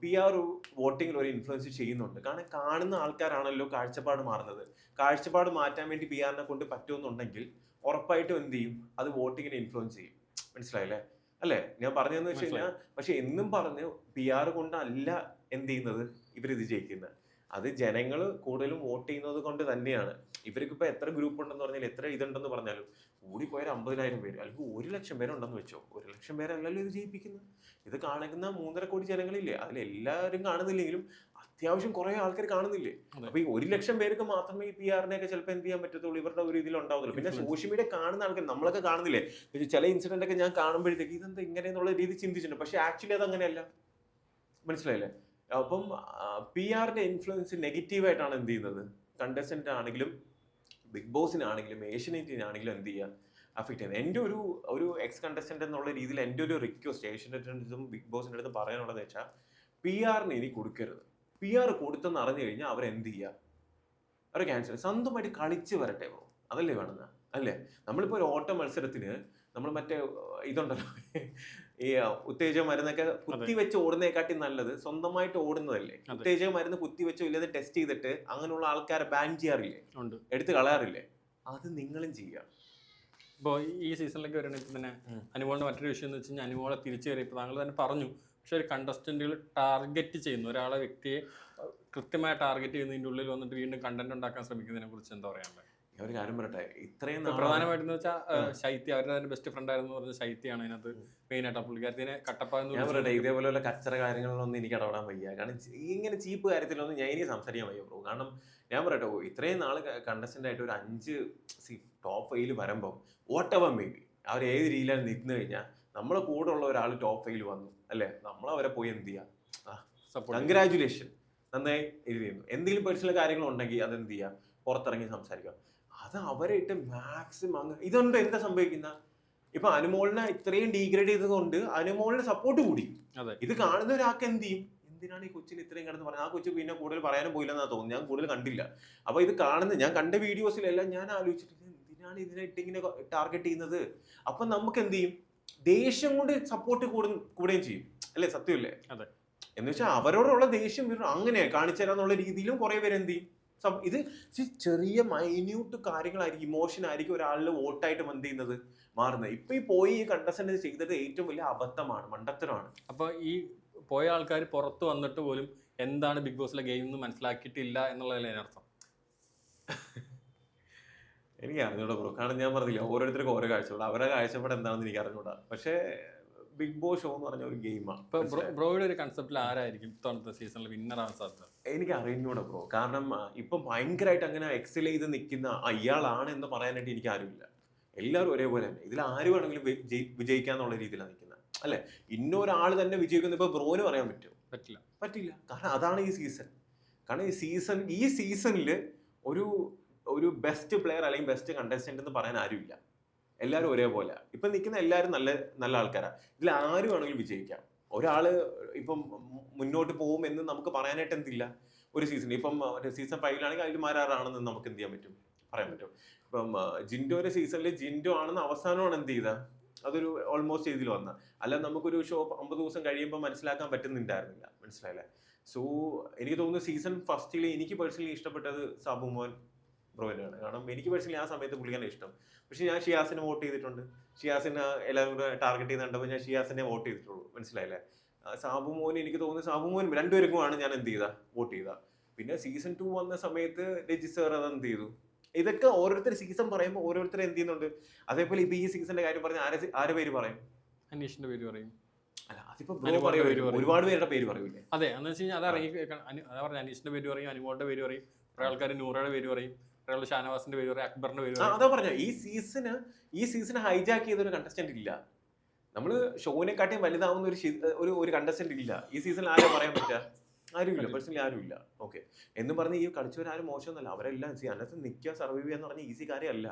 പി ആർ വോട്ടിങ്ങിൽ ഒരു ഇൻഫ്ലുവൻസ് ചെയ്യുന്നുണ്ട്. കാരണം കാണുന്ന ആൾക്കാരാണല്ലോ കാഴ്ചപ്പാട് മാറുന്നത്. കാഴ്ചപ്പാട് മാറ്റാൻ വേണ്ടി പി ആറിനെ കൊണ്ട് പറ്റുമെന്നുണ്ടെങ്കിൽ ഉറപ്പായിട്ടും എന്ത് ചെയ്യും? അത് വോട്ടിങ്ങിനെ ഇൻഫ്ലുവൻസ് ചെയ്യും. മനസ്സിലായില്ലേ അല്ലേ? ഞാൻ പറഞ്ഞതെന്ന് വെച്ച് കഴിഞ്ഞാൽ പക്ഷെ എന്നും പറഞ്ഞ് പി ആർ കൊണ്ടല്ല എന്ത് ചെയ്യുന്നത്? ഇവരിത് ജയിക്കുന്നത്. അത് ജനങ്ങൾ കൂടുതലും വോട്ട് ചെയ്യുന്നത് കൊണ്ട് തന്നെയാണ്. ഇവർക്ക് എത്ര ഗ്രൂപ്പ് ഉണ്ടെന്ന് പറഞ്ഞാൽ എത്ര ഇതുണ്ടെന്ന് പറഞ്ഞാലും കൂടിപ്പോയാൽ അമ്പതിനായിരം പേര് അല്ലെങ്കിൽ ഒരു ലക്ഷം പേരുണ്ടെന്ന് വെച്ചോ. ഒരു ലക്ഷം പേരല്ലല്ലോ ഇത് ജയിപ്പിക്കുന്നത്. ഇത് കാണിക്കുന്ന മൂന്നര കോടി ജനങ്ങളില്ലേ അതിലെല്ലാവരും കാണുന്നില്ലെങ്കിലും അത്യാവശ്യം കുറേ ആൾക്കാർ കാണുന്നില്ലേ. അപ്പൊ ഈ ഒരു ലക്ഷം പേർക്ക് മാത്രമേ ഈ പി ആറിനെ ഒക്കെ ചിലപ്പോൾ എന്ത് ചെയ്യാൻ പറ്റത്തുള്ളൂ? ഇവരുടെ ഒരു ഇതിൽ ഉണ്ടാവുള്ളൂ പിന്നെ. സോഷ്യൽ മീഡിയ കാണുന്ന ആൾക്കാർ നമ്മളൊക്കെ കാണുന്നില്ലേ? പക്ഷെ ചില ഇൻസിഡന്റ് ഒക്കെ ഞാൻ കാണുമ്പോഴത്തേക്ക് ഇതെന്താ ഇങ്ങനെ എന്നുള്ള രീതി ചിന്തിച്ചിട്ടുണ്ട്. പക്ഷെ ആക്ച്വലി അത് അങ്ങനെയല്ല. മനസ്സിലായില്ലേ? അപ്പം പി ആറിന്റെ ഇൻഫ്ലുവൻസ് നെഗറ്റീവായിട്ടാണ് എന്ത് ചെയ്യുന്നത്? കണ്ടസ്റ്റന്റ് ആണെങ്കിലും ബിഗ് ബോസിനാണെങ്കിലും ഏഷ്യനെറ്റിനാണെങ്കിലും എന്ത് ചെയ്യുക അഫക്റ്റ് ചെയ്യുന്നത് എന്റെ ഒരു ഒരു എക്സ് കണ്ടസ്റ്റന്റ് എന്നുള്ള രീതിയിൽ എന്റെ ഒരു റിക്വസ്റ്റ് ഏഷ്യനെറ്റിനും ബിഗ് ബോസിന്റെ അടുത്ത് പറയാനുള്ളതെന്ന് വെച്ചാൽ പി ആറിന് ഇനി കൊടുക്കരുത്. പി ആർ കൊടുത്തെന്ന് അറിഞ്ഞു കഴിഞ്ഞാൽ അവർ എന്ത് ചെയ്യുക അവർ ക്യാൻസൽ സ്വന്തമായിട്ട് കളിച്ച് വരട്ടെ ബ്രോ. അതല്ലേ വേണമെന്ന് അല്ലേ? നമ്മളിപ്പോൾ ഒരു ഓട്ട മത്സരത്തിന് നമ്മൾ മറ്റേ ഇതുണ്ടല്ലോ ഈ ഉത്തേജക മരുന്നൊക്കെ കുത്തി വെച്ച് ഓടുന്നതിനെക്കാട്ടി നല്ലത് സ്വന്തമായിട്ട് ഓടുന്നതല്ലേ. ഉത്തേജക മരുന്ന് കുത്തി വെച്ചോ ഇല്ലാതെ ടെസ്റ്റ് ചെയ്തിട്ട് അങ്ങനെയുള്ള ആൾക്കാരെ ബാൻ ചെയ്യാറില്ലേ? എടുത്ത് കളയാറില്ലേ? അത് നിങ്ങളും ചെയ്യുക ഇപ്പോൾ ഈ സീസണിലേക്ക് വരണമെങ്കിൽ തന്നെ ഉം. അനുമോളിന്റെ മറ്റൊരു വിഷയം എന്ന് വെച്ച് കഴിഞ്ഞാൽ അനുമോളെ തിരിച്ചു കയറി ഇപ്പോൾ താങ്കൾ തന്നെ പറഞ്ഞു പക്ഷെ ഒരു കണ്ടസ്റ്റന്റുകൾ ടാർഗറ്റ് ചെയ്യുന്നു. ഒരാളെ വ്യക്തിയെ കൃത്യമായി ടാർഗറ്റ് ചെയ്യുന്നതിന്റെ ഉള്ളിൽ വന്നിട്ട് വീണ്ടും കണ്ടന്റ് ഉണ്ടാക്കാൻ ശ്രമിക്കുന്നതിനെ കുറിച്ച് എന്താ പറയാനുള്ളത്? ഒരു കാര്യം പറയട്ടെ ഇത്രയും പ്രധാനമായിട്ടെന്ന് വെച്ചാൽ ശൈത്യ അവരുടെ തന്നെ ബെസ്റ്റ് ഫ്രണ്ട് ആയിരുന്നു പറഞ്ഞ ശൈത്യാണ് അതിനകത്ത് മെയിൻ ആയിട്ട് പുള്ളിക്കാരത്തിനെ കട്ടപ്പ എന്ന് ഞാൻ പറയട്ടെ ഇതേപോലെയുള്ള കച്ചറ കാര്യങ്ങളിലൊന്നും എനിക്ക് ഇടപെടാൻ വയ്യ. കാരണം ഇങ്ങനെ ചീപ്പ് കാര്യത്തിലൊന്നും ഞാൻ ഇനി സംസാരിക്കാൻ വയ്യ ബ്രോ കാരണം ഞാൻ പറയട്ടെ ഇത്രയും നാൾ കണ്ടസ്റ്റന്റ് ആയിട്ട് ഒരു അഞ്ച് സി ടോപ്പ് ഫൈവിൽ വരുമ്പം വാട്ട് എവർ മേ ബി അവർ ഏത് രീതിയിലാണ് നിന്ന് കഴിഞ്ഞാൽ നമ്മളെ കൂടെ ഉള്ള ഒരാൾ ടോപ്പ് ഫൈവിൽ വന്നു അല്ലേ? നമ്മൾ അവരെ പോയി എന്ത് ചെയ്യുക കൺഗ്രാജുലേഷൻ നന്നായി എഴുതിയിരുന്നു. എന്തെങ്കിലും പേഴ്സണൽ കാര്യങ്ങൾ ഉണ്ടെങ്കിൽ അത് എന്ത് ചെയ്യുക പുറത്തിറങ്ങി സംസാരിക്കുക അത് അവരെ ഇട്ട് മാക്സിമം അങ്ങ് ഇതുകൊണ്ട് എന്താ സംഭവിക്കുന്ന? ഇപ്പൊ അനുമോളിനെ ഇത്രയും ഡീഗ്രേഡ് ചെയ്തതുകൊണ്ട് അനുമോളിന് സപ്പോർട്ട് കൂടി. ഇത് കാണുന്ന ഒരാൾക്ക് എന്ത് ചെയ്യും? എന്തിനാണ് ഈ കൊച്ചിന് ഇത്രയും കിടന്ന് പറഞ്ഞത് ആ കൊച്ചു പിന്നെ കൂടുതൽ പറയാനും പോയില്ലെന്നാ തോന്നുന്നു. ഞാൻ കൂടുതൽ കണ്ടില്ല. അപ്പൊ ഇത് കാണുന്ന ഞാൻ കണ്ട വീഡിയോസിലെല്ലാം ഞാൻ ആലോചിച്ചിട്ട് എന്തിനാണ് ഇതിനെ ഇട്ട് ഇങ്ങനെ ടാർഗറ്റ് ചെയ്യുന്നത്? അപ്പൊ നമുക്ക് എന്ത് ചെയ്യും? ദേഷ്യം കൊണ്ട് സപ്പോർട്ട് കൂടും കൂടുകയും ചെയ്യും. അല്ലേ? സത്യമല്ലേ അതെ. എന്ന് വെച്ചാൽ അവരോടുള്ള ദേഷ്യം അങ്ങനെ കാണിച്ചു തരാന്നുള്ള രീതിയിലും കുറെ പേര് എന്ത് ചെയ്യും? ഇത് ചെറിയ മൈന്യൂട്ട് കാര്യങ്ങളായിരിക്കും ഇമോഷൻ ആയിരിക്കും ഒരാളിൽ വോട്ടായിട്ട് എന്ത് ചെയ്യുന്നത് മാറുന്നത്. ഇപ്പൊ ഈ പോയി ഈ കണ്ടസ്റ്റന്റ് ചെയ്തത് ഏറ്റവും വലിയ അബദ്ധമാണ് മണ്ടത്തരമാണ്. അപ്പൊ ഈ പോയ ആൾക്കാർ പുറത്ത് വന്നിട്ട് പോലും എന്താണ് ബിഗ് ബോസിലെ ഗെയിം എന്ന് മനസ്സിലാക്കിയിട്ടില്ല എന്നുള്ളതല്ലേ അർത്ഥം എനിക്ക് അറിഞ്ഞൂടാ ബ്രോ. കാരണം ഞാൻ പറഞ്ഞില്ല ഓരോരുത്തർക്കും ഓരോ കാഴ്ചപ്പാട്. അവരുടെ കാഴ്ചപ്പാട് എന്താണെന്ന് എനിക്ക് അറിഞ്ഞൂടാ. പക്ഷേ ബിഗ് ബോസ് ഷോ എന്ന് പറഞ്ഞ ഒരു ഗെയിമാണ് ബ്രോ- ബ്രോയുടെ ഒരു കൺസെപ്റ്റിൽ ആരായിരിക്കും ഇത്തവണത്തെ സീസണിൽ വിന്നർ ആവാൻ സാധ്യത? എനിക്ക് അറിഞ്ഞൂടെ ബ്രോ. കാരണം ഇപ്പൊ ഭയങ്കരമായിട്ട് അങ്ങനെ എക്സൽ ചെയ്ത് നിൽക്കുന്ന അയാളാണ് എന്ന് പറയാനായിട്ട് എനിക്ക് ആരുമില്ല. എല്ലാവരും ഒരേപോലെ തന്നെ. ഇതിൽ ആര് വേണമെങ്കിലും വിജയിക്കാന്നുള്ള രീതിയിലാണ് നിൽക്കുന്നത് അല്ലെ? ഇന്നൊരാൾ തന്നെ വിജയിക്കുന്ന ഇപ്പൊ ബ്രോന് പറയാൻ പറ്റുമോ? പറ്റില്ല. പറ്റില്ല. കാരണം അതാണ് ഈ സീസൺ കാരണം ഈ സീസൺ ഈ സീസണിൽ ഒരു ഒരു ബെസ്റ്റ് പ്ലെയർ അല്ലെങ്കിൽ ബെസ്റ്റ് കണ്ടസ്റ്റന്റ് എന്ന് പറയാൻ ആരുമില്ല. എല്ലാവരും ഒരേപോലെ. ഇപ്പം നിൽക്കുന്ന എല്ലാവരും നല്ല നല്ല ആൾക്കാരാണ് ഇതിൽ ആര് വേണമെങ്കിലും വിജയിക്കാം. ഒരാൾ ഇപ്പം മുന്നോട്ട് പോകും എന്ന് നമുക്ക് പറയാനായിട്ട് എന്തില്ല? ഒരു സീസൺ ഇപ്പം സീസൺ ഫൈവിലാണെങ്കിൽ അതിൽ മാരാറാണെന്ന് നമുക്ക് എന്ത് ചെയ്യാൻ പറ്റും? പറയാൻ പറ്റും. ഇപ്പം ജിൻഡോ സീസണിൽ ജിൻഡോ ആണെന്ന് അവസാനമാണ് എന്ത് ചെയ്ത അതൊരു ഓൾമോസ്റ്റ് ഇതിൽ വന്ന. അല്ല നമുക്കൊരു ഷോ അമ്പത് ദിവസം കഴിയുമ്പോൾ മനസ്സിലാക്കാൻ പറ്റുന്നുണ്ടായിരുന്നില്ല. മനസ്സിലായില്ലേ? സോ എനിക്ക് തോന്നുന്നു സീസൺ ഫസ്റ്റിൽ എനിക്ക് പേഴ്സണലി ഇഷ്ടപ്പെട്ടത് സാബുമോൻ ബ്രോയിനാണ് കാരണം എനിക്ക് പേഴ്സണലി ആ സമയത്ത് പുള്ളിക്കാണ് ഇഷ്ടം. പക്ഷെ ഞാൻ ഷിയാസിനെ വോട്ട് ചെയ്തിട്ടുണ്ട്. ഷിയാസിന് എല്ലാവരും കൂടെ ടാർഗറ്റ് ചെയ്യുന്നുണ്ടപ്പോൾ ഞാൻ ഷിയാസിനെ വോട്ട് ചെയ്തിട്ടുള്ളൂ. മനസ്സിലായില്ലേ? സാബു എനിക്ക് തോന്നുന്നു സാബുമോൻ രണ്ടുപേർക്കുമാണ് ഞാൻ എന്ത് ചെയ്ത? വോട്ട് ചെയ്ത. പിന്നെ സീസൺ ടു വന്ന സമയത്ത് രജി സാർ അത് എന്ത് ചെയ്തു? ഇതൊക്കെ ഓരോരുത്തർ സീസൺ പറയുമ്പോൾ ഓരോരുത്തർ എന്ത് ചെയ്യുന്നുണ്ട്? അതേപോലെ ഇപ്പൊ ഈ സീസണിന്റെ കാര്യം പറഞ്ഞ ആരെ ആരെ പേര് പറയും? അനീഷിന്റെ പേര് പറയും. പേര് ഒരുപാട് പേരുടെ പേര് പറയൂലേ? അതെ എന്ന് വെച്ച് കഴിഞ്ഞാൽ അതറിയി അതാ പറഞ്ഞ അനീഷിന്റെ പേര് പറയും അനുമോളുടെ പേര് പറയും കുറെ ആൾക്കാർ നൂറയുടെ പേര് പറയും. കുറെ ഷാനവാസിന്റെ പേര് പറയും അക്ബറിന്റെ പേര് പറയും. അതാ പറഞ്ഞ ഈ സീസണ് ഈ സീസൺ ഹൈജാക്ക് ചെയ്ത ഒരു കണ്ടസ്റ്റന്റ് ഇല്ല. നമ്മൾ ഷോനെക്കാട്ടിയും വലുതാവുന്ന ഒരു ഒരു ഒരു കണ്ടസ്റ്റന്റ് ഇല്ല. ഈ സീസണിൽ ആരും പറയാൻ പറ്റുക ആരുമില്ല പേഴ്സണലി ആരുമില്ല. ഓക്കെ എന്ന് പറഞ്ഞ് ഈ കളിച്ചവരാരും മോശമൊന്നുമല്ല. അവരെല്ലാം സി അതിനകത്ത് നിൽക്കുക സർവൈവ് ചെയ്യുക എന്ന് പറഞ്ഞാൽ ഈസി കാര്യമല്ല.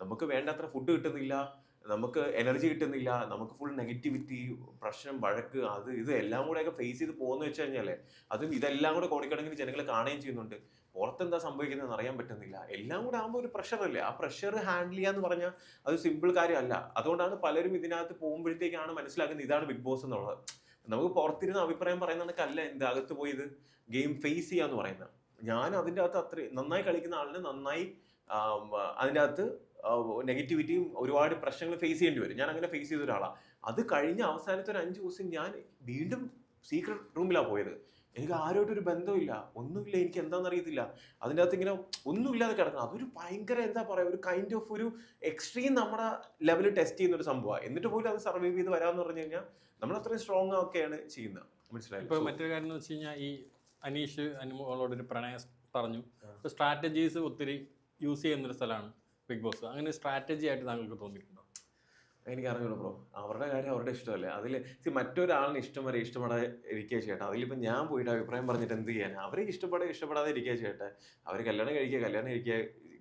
നമുക്ക് വേണ്ടത്ര ഫുഡ് കിട്ടുന്നില്ല. നമുക്ക് എനർജി കിട്ടുന്നില്ല. നമുക്ക് ഫുൾ നെഗറ്റിവിറ്റി പ്രശ്നം വഴക്ക് അത് ഇത് എല്ലാം കൂടെയൊക്കെ ഫേസ് ചെയ്ത് പോകുന്ന വെച്ച് കഴിഞ്ഞാൽ അതും ഇതെല്ലാം കൂടെ കോടിക്കണക്കിന് ജനങ്ങൾ കാണുകയും ചെയ്യുന്നുണ്ട്. പുറത്തെന്താ സംഭവിക്കുന്നതെന്ന് അറിയാൻ പറ്റുന്നില്ല. എല്ലാം കൂടെ ആകുമ്പോൾ ഒരു പ്രഷറല്ലേ ആ പ്രഷർ ഹാൻഡിൽ ചെയ്യാന്ന് പറഞ്ഞാൽ അത് സിമ്പിൾ കാര്യമല്ല. അതുകൊണ്ടാണ് പലരും ഇതിനകത്ത് പോകുമ്പോഴത്തേക്കാണ് മനസ്സിലാക്കുന്നത് ഇതാണ് ബിഗ് ബോസ് എന്നുള്ളത്. നമുക്ക് പുറത്തിരുന്ന് അഭിപ്രായം പറയുന്ന കണക്കല്ല എന്റെ അകത്ത് പോയി ഇത് ഗെയിം ഫേസ് ചെയ്യാന്ന് പറയുന്നത്. ഞാൻ അതിന്റെ അകത്ത് അത്രയും നന്നായി കളിക്കുന്ന ആളിന് നന്നായി അതിന്റെ അകത്ത് നെഗറ്റിവിറ്റിയും ഒരുപാട് പ്രശ്നങ്ങൾ ഫേസ് ചെയ്യേണ്ടി വരും. ഞാൻ അങ്ങനെ ഫേസ് ചെയ്ത ഒരാളാണ് അത് കഴിഞ്ഞ അവസാനത്തെ ഒരു അഞ്ച് ദിവസം ഞാൻ വീണ്ടും സീക്രട്ട് റൂമിലാണ് പോയത്. എനിക്ക് ആരോട്ടും ഒരു ബന്ധമില്ല. ഒന്നുമില്ല എനിക്ക് എന്താണെന്ന് അറിയത്തില്ല അതിന്റെ അകത്ത് ഇങ്ങനെ ഒന്നുമില്ലാതെ കിടക്കണം. അതൊരു ഭയങ്കര എന്താ പറയുക ഒരു കൈൻഡ് ഓഫ് ഒരു എക്സ്ട്രീം നമ്മുടെ ലെവലിൽ ടെസ്റ്റ് ചെയ്യുന്ന ഒരു സംഭവമാണ് എന്നിട്ട് പോലും അത് സർവൈവ് ചെയ്ത് വരാമെന്ന് പറഞ്ഞു കഴിഞ്ഞാൽ നമ്മൾ അത്രയും സ്ട്രോങ് ഒക്കെയാണ് ചെയ്യുന്നത്. മനസ്സിലായി? ഇപ്പോൾ മറ്റൊരു കാര്യം എന്ന് വെച്ച് കഴിഞ്ഞാൽ ഈ അനീഷ് അനുമോളോട് ഒരു പ്രണയം പറഞ്ഞു. സ്ട്രാറ്റജീസ് ഒത്തിരി യൂസ് ചെയ്യുന്ന ഒരു സ്ഥലമാണ് ബിഗ് ബോസ് അങ്ങനെ സ്ട്രാറ്റജി ആയിട്ട് താങ്കൾക്ക് തോന്നിയിട്ടുണ്ടോ എനിക്ക് അറിഞ്ഞുള്ളൂ ബ്രോ. അവരുടെ കാര്യം അവരുടെ ഇഷ്ടമല്ലേ? അതിൽ സി മറ്റൊരാളിന് ഇഷ്ടം വരെ ഇഷ്ടപ്പെടാതെ ഇരിക്കുക ചെയ്യട്ടെ. അതിലിപ്പോൾ ഞാൻ പോയിട്ട് അഭിപ്രായം പറഞ്ഞിട്ട് എന്ത് ചെയ്യാൻ അവരെ ഇഷ്ടപ്പെടാതെ ഇഷ്ടപ്പെടാതെ ഇരിക്കുക ചെയ്യട്ടെ. അവർ കല്യാണം കഴിക്കുക കല്യാണം കഴിക്കുക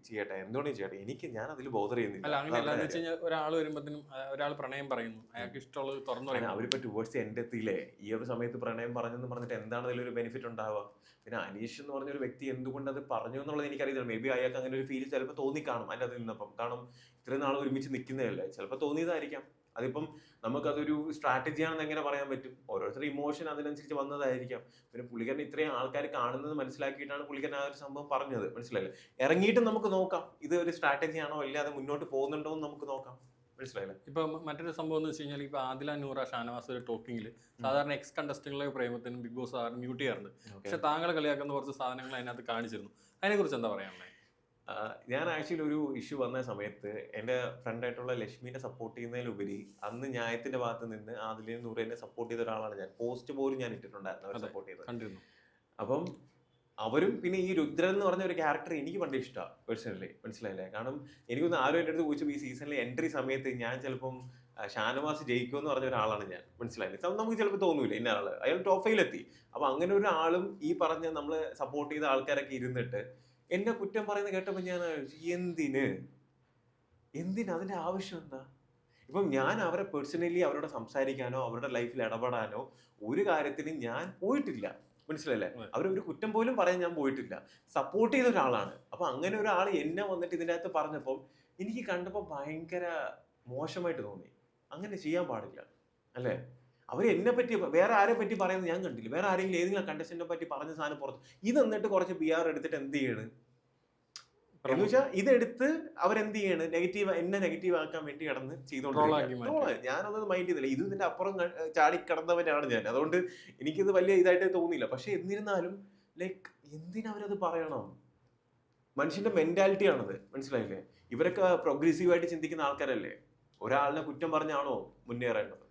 ചെയ്യട്ടെ? എന്തുകൊണ്ടും ചെയ്യട്ടെ. എനിക്ക് ഞാൻ അതിൽ ബോധർ അല്ല ചെയ്യുന്നില്ല അങ്ങനെ അല്ലാന്ന് വെച്ച് കഴിഞ്ഞാൽ ഒരാൾ വരുമ്പോഴത്തേനും ഒരാൾ പ്രണയം പറയുന്നു. അയാൾക്ക് ഇഷ്ടമുള്ളത് തുറന്നു അങ്ങനെ പറയുന്നു. അവരിപ്പോ ടുവേഴ്സ് എന്റെ എത്തിയില്ലേ? ഈ ഒരു സമയത്ത് പ്രണയം പറഞ്ഞെന്ന് പറഞ്ഞിട്ട് എന്താണ് അതിലൊരു ബെനിഫിറ്റ് ഉണ്ടാവുക? പിന്നെ അനീഷ് എന്ന് പറഞ്ഞ ഒരു വ്യക്തി എന്തുകൊണ്ട് അത് പറഞ്ഞു എന്നുള്ളത് എനിക്കറിയില്ല മേ ബി അയാൾക്ക് അങ്ങനെ ഒരു ഫീൽ ചിലപ്പോൾ തോന്നിക്കാണും അതിന്റെ അതിൽ നിന്നപ്പം. കാരണം ഇത്രയും നാൾ ഒരുമിച്ച് നിൽക്കുന്നതല്ലേ ചിലപ്പോൾ തോന്നിയതായിരിക്കാം. അതിപ്പം നമുക്കതൊരു സ്ട്രാറ്റജിയാണെന്ന് എങ്ങനെ പറയാൻ പറ്റും? ഓരോരുത്തരുടെ ഇമോഷൻ അതിനനുസരിച്ച് വന്നതായിരിക്കാം. പിന്നെ പുള്ളിക്കാരൻ ഇത്രയും ആൾക്കാർ കാണുന്നത് മനസ്സിലാക്കിയിട്ടാണ് പുള്ളിക്കാരൻ ആ ഒരു സംഭവം പറഞ്ഞത്. മനസ്സിലായില്ലേ? ഇറങ്ങിയിട്ട് നമുക്ക് നോക്കാം. ഇത് ഒരു സ്ട്രാറ്റജി ആണോ അല്ലാതെ മുന്നോട്ട് പോകുന്നുണ്ടോ എന്ന് നമുക്ക് നോക്കാം. മനസ്സിലായില്ലേ? ഇപ്പൊ മറ്റൊരു സംഭവം എന്ന് വെച്ച് കഴിഞ്ഞാൽ ഇപ്പൊ ആദില നൂറ ഷാനവാസ് ഒരു ടോക്കിങ്ങിൽ സാധാരണ എക്സ് കണ്ടസ്റ്റന്റുകളെ പ്രേമത്തിനും ബിഗ് ബോസ് സാധാരണ മ്യൂട്ട് ചെയ്യാറുണ്ട്. പക്ഷെ താങ്കളെ കളിയാക്കുന്ന കുറച്ച് സാധനങ്ങൾ അതിനകത്ത് കാണിച്ചിരുന്നു. അതിനെ കുറിച്ച് എന്താ പറയാനുള്ളത് ഞാൻ ആക്ച്വലി ഒരു ഇഷ്യൂ വന്ന സമയത്ത് എന്റെ ഫ്രണ്ടായിട്ടുള്ള ലക്ഷ്മിനെ സപ്പോർട്ട് ചെയ്യുന്നതിലുപരി അന്ന് ന്യായത്തിന്റെ ഭാഗത്ത് നിന്ന് അതിലെ നൂറിനെ സപ്പോർട്ട് ചെയ്ത ഒരാളാണ് ഞാൻ. പോസ്റ്റ് പോലും ഞാൻ ഇട്ടിട്ടുണ്ടായിരുന്നു അവർ സപ്പോർട്ട് ചെയ്തത്. അപ്പം അവരും പിന്നെ ഈ രുദ്രൻ എന്ന് പറഞ്ഞ ഒരു ക്യാരക്ടർ എനിക്ക് പണ്ട് ഇഷ്ടമാണ് പേഴ്സണലി മനസ്സിലായില്ലേ? കാരണം എനിക്കൊന്ന് ആരും എന്റെ അടുത്ത് ചോദിച്ചു ഈ സീസണിലെ എൻട്രി സമയത്ത് ഞാൻ ചിലപ്പം ഷാനവാസ് ജയിക്കുമെന്ന് പറഞ്ഞ ഒരാളാണ് ഞാൻ. മനസ്സിലായില്ലേ? നമുക്ക് ചിലപ്പോൾ തോന്നൂല ഇന്ന ആൾ. അയാൾ ടോഫയിലെത്തി അപ്പൊ അങ്ങനെ ഒരാളും ഈ പറഞ്ഞ നമ്മൾ സപ്പോർട്ട് ചെയ്ത ആൾക്കാരൊക്കെ ഇരുന്നിട്ട് എന്നെ കുറ്റം പറയുന്നത് കേട്ടപ്പോൾ ഞാൻ എന്തിന്? എന്തിന്? അതിന്റെ ആവശ്യം എന്താ? ഇപ്പം ഞാൻ അവരെ പേഴ്സണലി അവരോട് സംസാരിക്കാനോ അവരുടെ ലൈഫിൽ ഇടപെടാനോ ഒരു കാര്യത്തിനും ഞാൻ പോയിട്ടില്ല. മനസ്സിലല്ലേ? അവർ ഒരു കുറ്റം പോലും പറയാൻ ഞാൻ പോയിട്ടില്ല. സപ്പോർട്ട് ചെയ്ത ഒരാളാണ്. അപ്പൊ അങ്ങനെ ഒരാൾ എന്നെ വന്നിട്ട് ഇതിന്റെ അകത്ത് പറഞ്ഞപ്പോൾ എനിക്ക് കണ്ടപ്പോൾ ഭയങ്കര മോശമായിട്ട് തോന്നി. അങ്ങനെ ചെയ്യാൻ പാടില്ല. അല്ലേ? അവർ എന്നെ പറ്റി വേറെ ആരെ പറ്റി പറയുന്നത് ഞാൻ കണ്ടില്ല. വേറെ ആരെങ്കിലും ഏതെങ്കിലും കണ്ടസ്റ്റന്റിനെ പറ്റി പറഞ്ഞ സാധനം പുറത്ത് ഇത് എന്നിട്ട് കുറച്ച് പി ആർ എടുത്തിട്ട് എന്ത് ചെയ്യണ്? എന്ന് വെച്ചാൽ ഇതെടുത്ത് അവരെന്ത് ചെയ്യണ്? നെഗറ്റീവ് എന്നെ നെഗറ്റീവ് ആക്കാൻ വേണ്ടി കിടന്ന് ചെയ്തോളാം ഞാനൊന്നും മൈൻഡ് ചെയ്തില്ല. ഇത് ഇതിന്റെ അപ്പുറം ചാടി കിടന്നവനാണ് ഞാൻ. അതുകൊണ്ട് എനിക്കിത് വലിയ ഇതായിട്ട് തോന്നിയില്ല. പക്ഷെ എന്നിരുന്നാലും ലൈക്ക് എന്തിനവരത് പറയണം? മനുഷ്യന്റെ മെന്റാലിറ്റി ആണത്. മനസ്സിലായില്ലേ? ഇവരൊക്കെ പ്രോഗ്രസീവായിട്ട് ആയിട്ട് ചിന്തിക്കുന്ന ആൾക്കാരല്ലേ? ഒരാളിനെ കുറ്റം പറഞ്ഞാണോ മുന്നേറേണ്ടത്?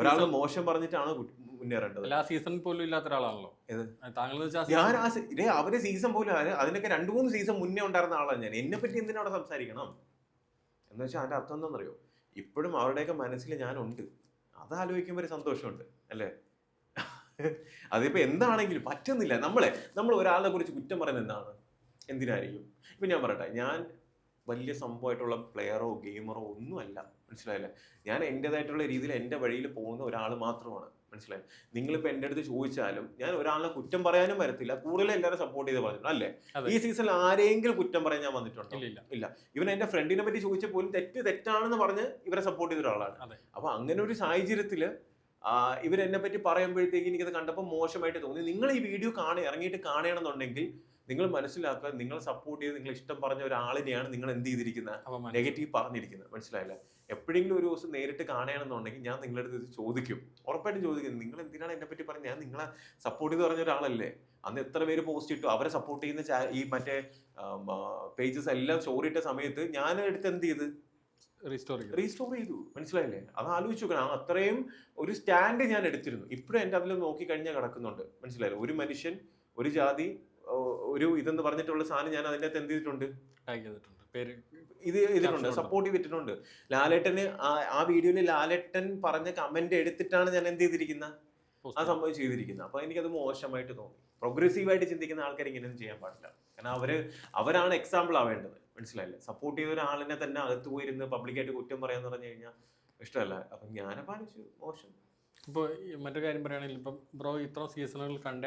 ഒരാളെ മോശം പറഞ്ഞിട്ടാണ് മുന്നേറേണ്ടത്. എല്ലാ സീസൺ പോലും ഇല്ലാത്ത ഒരാളാണല്ലോ? താങ്കൾ ഞാൻ ആ അവർ സീസൺ പോലും അതിനൊക്കെ രണ്ടു മൂന്ന് സീസൺ മുന്നേ ഉണ്ടായിരുന്ന ആളാണ് ഞാൻ. എന്നെ പറ്റി എന്തിനാ അവിടെ സംസാരിക്കണം? എന്ന് വെച്ചാൽ അതിന്റെ അർത്ഥം എന്താണെന്നറിയോ? ഇപ്പോഴും അവരുടെയൊക്കെ മനസ്സിൽ ഞാനുണ്ട്. അത് ആലോചിക്കുമ്പോൾ ഒരു സന്തോഷമുണ്ട് അല്ലേ? അതിപ്പോ എന്താണെങ്കിലും പറ്റുന്നില്ല. നമ്മളെ നമ്മൾ ഒരാളെ കുറിച്ച് കുറ്റം പറയുന്നത് എന്താണ്? എന്തിനായിരിക്കും? ഇപ്പൊ ഞാൻ പറയട്ടെ ഞാൻ വലിയ സംഭവമായിട്ടുള്ള പ്ലെയറോ ഗെയിമറോ ഒന്നുമല്ല. മനസ്സിലായില്ലേ? ഞാൻ എന്റെതായിട്ടുള്ള രീതിയിൽ എന്റെ വഴിയിൽ പോകുന്ന ഒരാൾ മാത്രമാണ്. മനസ്സിലായി? നിങ്ങളിപ്പോൾ എന്റെ അടുത്ത് ചോദിച്ചാലും ഞാൻ ഒരാളെ കുറ്റം പറയാനും വരത്തില്ല. കൂടുതൽ എല്ലാവരും സപ്പോർട്ട് ചെയ്ത് പറഞ്ഞിട്ടുണ്ട് അല്ലേ? ഈ സീസണിൽ ആരെങ്കിലും കുറ്റം പറയാൻ ഞാൻ വന്നിട്ടുണ്ടോ? ഇല്ല ഇവൻ എന്റെ ഫ്രണ്ടിനെ പറ്റി ചോദിച്ച പോലും തെറ്റ് തെറ്റാണെന്ന് പറഞ്ഞ് ഇവരെ സപ്പോർട്ട് ചെയ്ത ഒരാളാണ്. അപ്പോൾ അപ്പൊ അങ്ങനെ ഒരു സാഹചര്യത്തിൽ ഇവരെന്നെ പറ്റി പറയുമ്പോഴത്തേക്ക് എനിക്കത് കണ്ടപ്പോൾ മോശമായിട്ട് തോന്നി. നിങ്ങൾ ഈ വീഡിയോ കാണി ഇറങ്ങിയിട്ട് കാണണമെന്നുണ്ടെങ്കിൽ നിങ്ങൾ മനസ്സിലാക്കുക നിങ്ങൾ സപ്പോർട്ട് ചെയ്ത് നിങ്ങൾ ഇഷ്ടം പറഞ്ഞ ഒരാളിനെയാണ് നിങ്ങൾ എന്ത് ചെയ്തിരിക്കുന്നത്. നെഗറ്റീവ് പറഞ്ഞിരിക്കുന്നത് മനസ്സിലായില്ല? എപ്പോഴെങ്കിലും ഒരു ദിവസം നേരിട്ട് കാണുകയാണെന്നുണ്ടെങ്കിൽ ഞാൻ നിങ്ങളുടെ അടുത്ത് ഇത് ചോദിക്കും. ഉറപ്പായിട്ടും ചോദിക്കും നിങ്ങൾ എന്തിനാണ് എന്നെ പറ്റി പറഞ്ഞത് ഞാൻ നിങ്ങളെ സപ്പോർട്ട് ചെയ്ത് പറഞ്ഞ ഒരാളല്ലേ? അന്ന് എത്ര പേര് പോസ്റ്റ് ഇട്ടു? അവരെ സപ്പോർട്ട് ചെയ്യുന്ന ഈ മറ്റേ പേജസ് എല്ലാം സ്റ്റോറി ഇട്ട സമയത്ത് ഞാൻ എടുത്ത് എന്ത് ചെയ്ത്? റീസ്റ്റോർ ചെയ്തു. റീസ്റ്റോർ ചെയ്തു. മനസ്സിലായില്ലേ? അത് ആലോചിച്ച് നോക്കണം. അത്രയും ഒരു സ്റ്റാൻഡ് ഞാൻ എടുത്തിരുന്നു. ഇപ്പോഴും എന്റെ അതിൽ നോക്കി കഴിഞ്ഞാൽ കിടക്കുന്നുണ്ട്. മനസ്സിലായില്ലേ? ഒരു മനുഷ്യൻ ഒരു ജാതി ഒരു ഇതെന്ന് പറഞ്ഞിട്ടുള്ള സാധനം ഞാൻ അതിന്റെ അകത്ത് എന്ത് ചെയ്തിട്ടുണ്ട്? ഇത് ചെയ്തിട്ടുണ്ട്. പേര് ഇത് ഇതിട്ടുണ്ട് സപ്പോർട്ട് ചെയ്തിട്ടുണ്ട് ലാലേട്ടന് ആ- വീഡിയോയിൽ ലാലേട്ടൻ പറഞ്ഞ കമന്റ് എടുത്തിട്ടാണ് ഞാൻ എന്ത് ചെയ്തിരിക്കുന്ന? ആ സംഭവം ചെയ്തിരിക്കുന്നത് അപ്പൊ എനിക്കത് മോശമായിട്ട് തോന്നി. പ്രോഗ്രസീവായിട്ട് ആയിട്ട് ചിന്തിക്കുന്ന ആൾക്കാർ ഇങ്ങനെയൊന്നും ചെയ്യാൻ പാടില്ല. കാരണം അവർ അവരാണ് എക്സാമ്പിൾ ആവേണ്ടത്. മനസ്സിലായില്ലേ? സപ്പോർട്ട് ചെയ്ത ഒരാളിനെ തന്നെ അകത്ത് പോയിരുന്ന് പബ്ലിക്കായിട്ട് കുറ്റം പറയാന്ന് പറഞ്ഞു കഴിഞ്ഞാൽ ഇഷ്ടമല്ല. അപ്പൊ ഞാനെ ആലോചിച്ചു മോശം. ഇപ്പോൾ മറ്റൊരു കാര്യം പറയുകയാണെങ്കിൽ ഇപ്പം ബ്രോ ഇത്ര സീസണുകൾ കണ്ട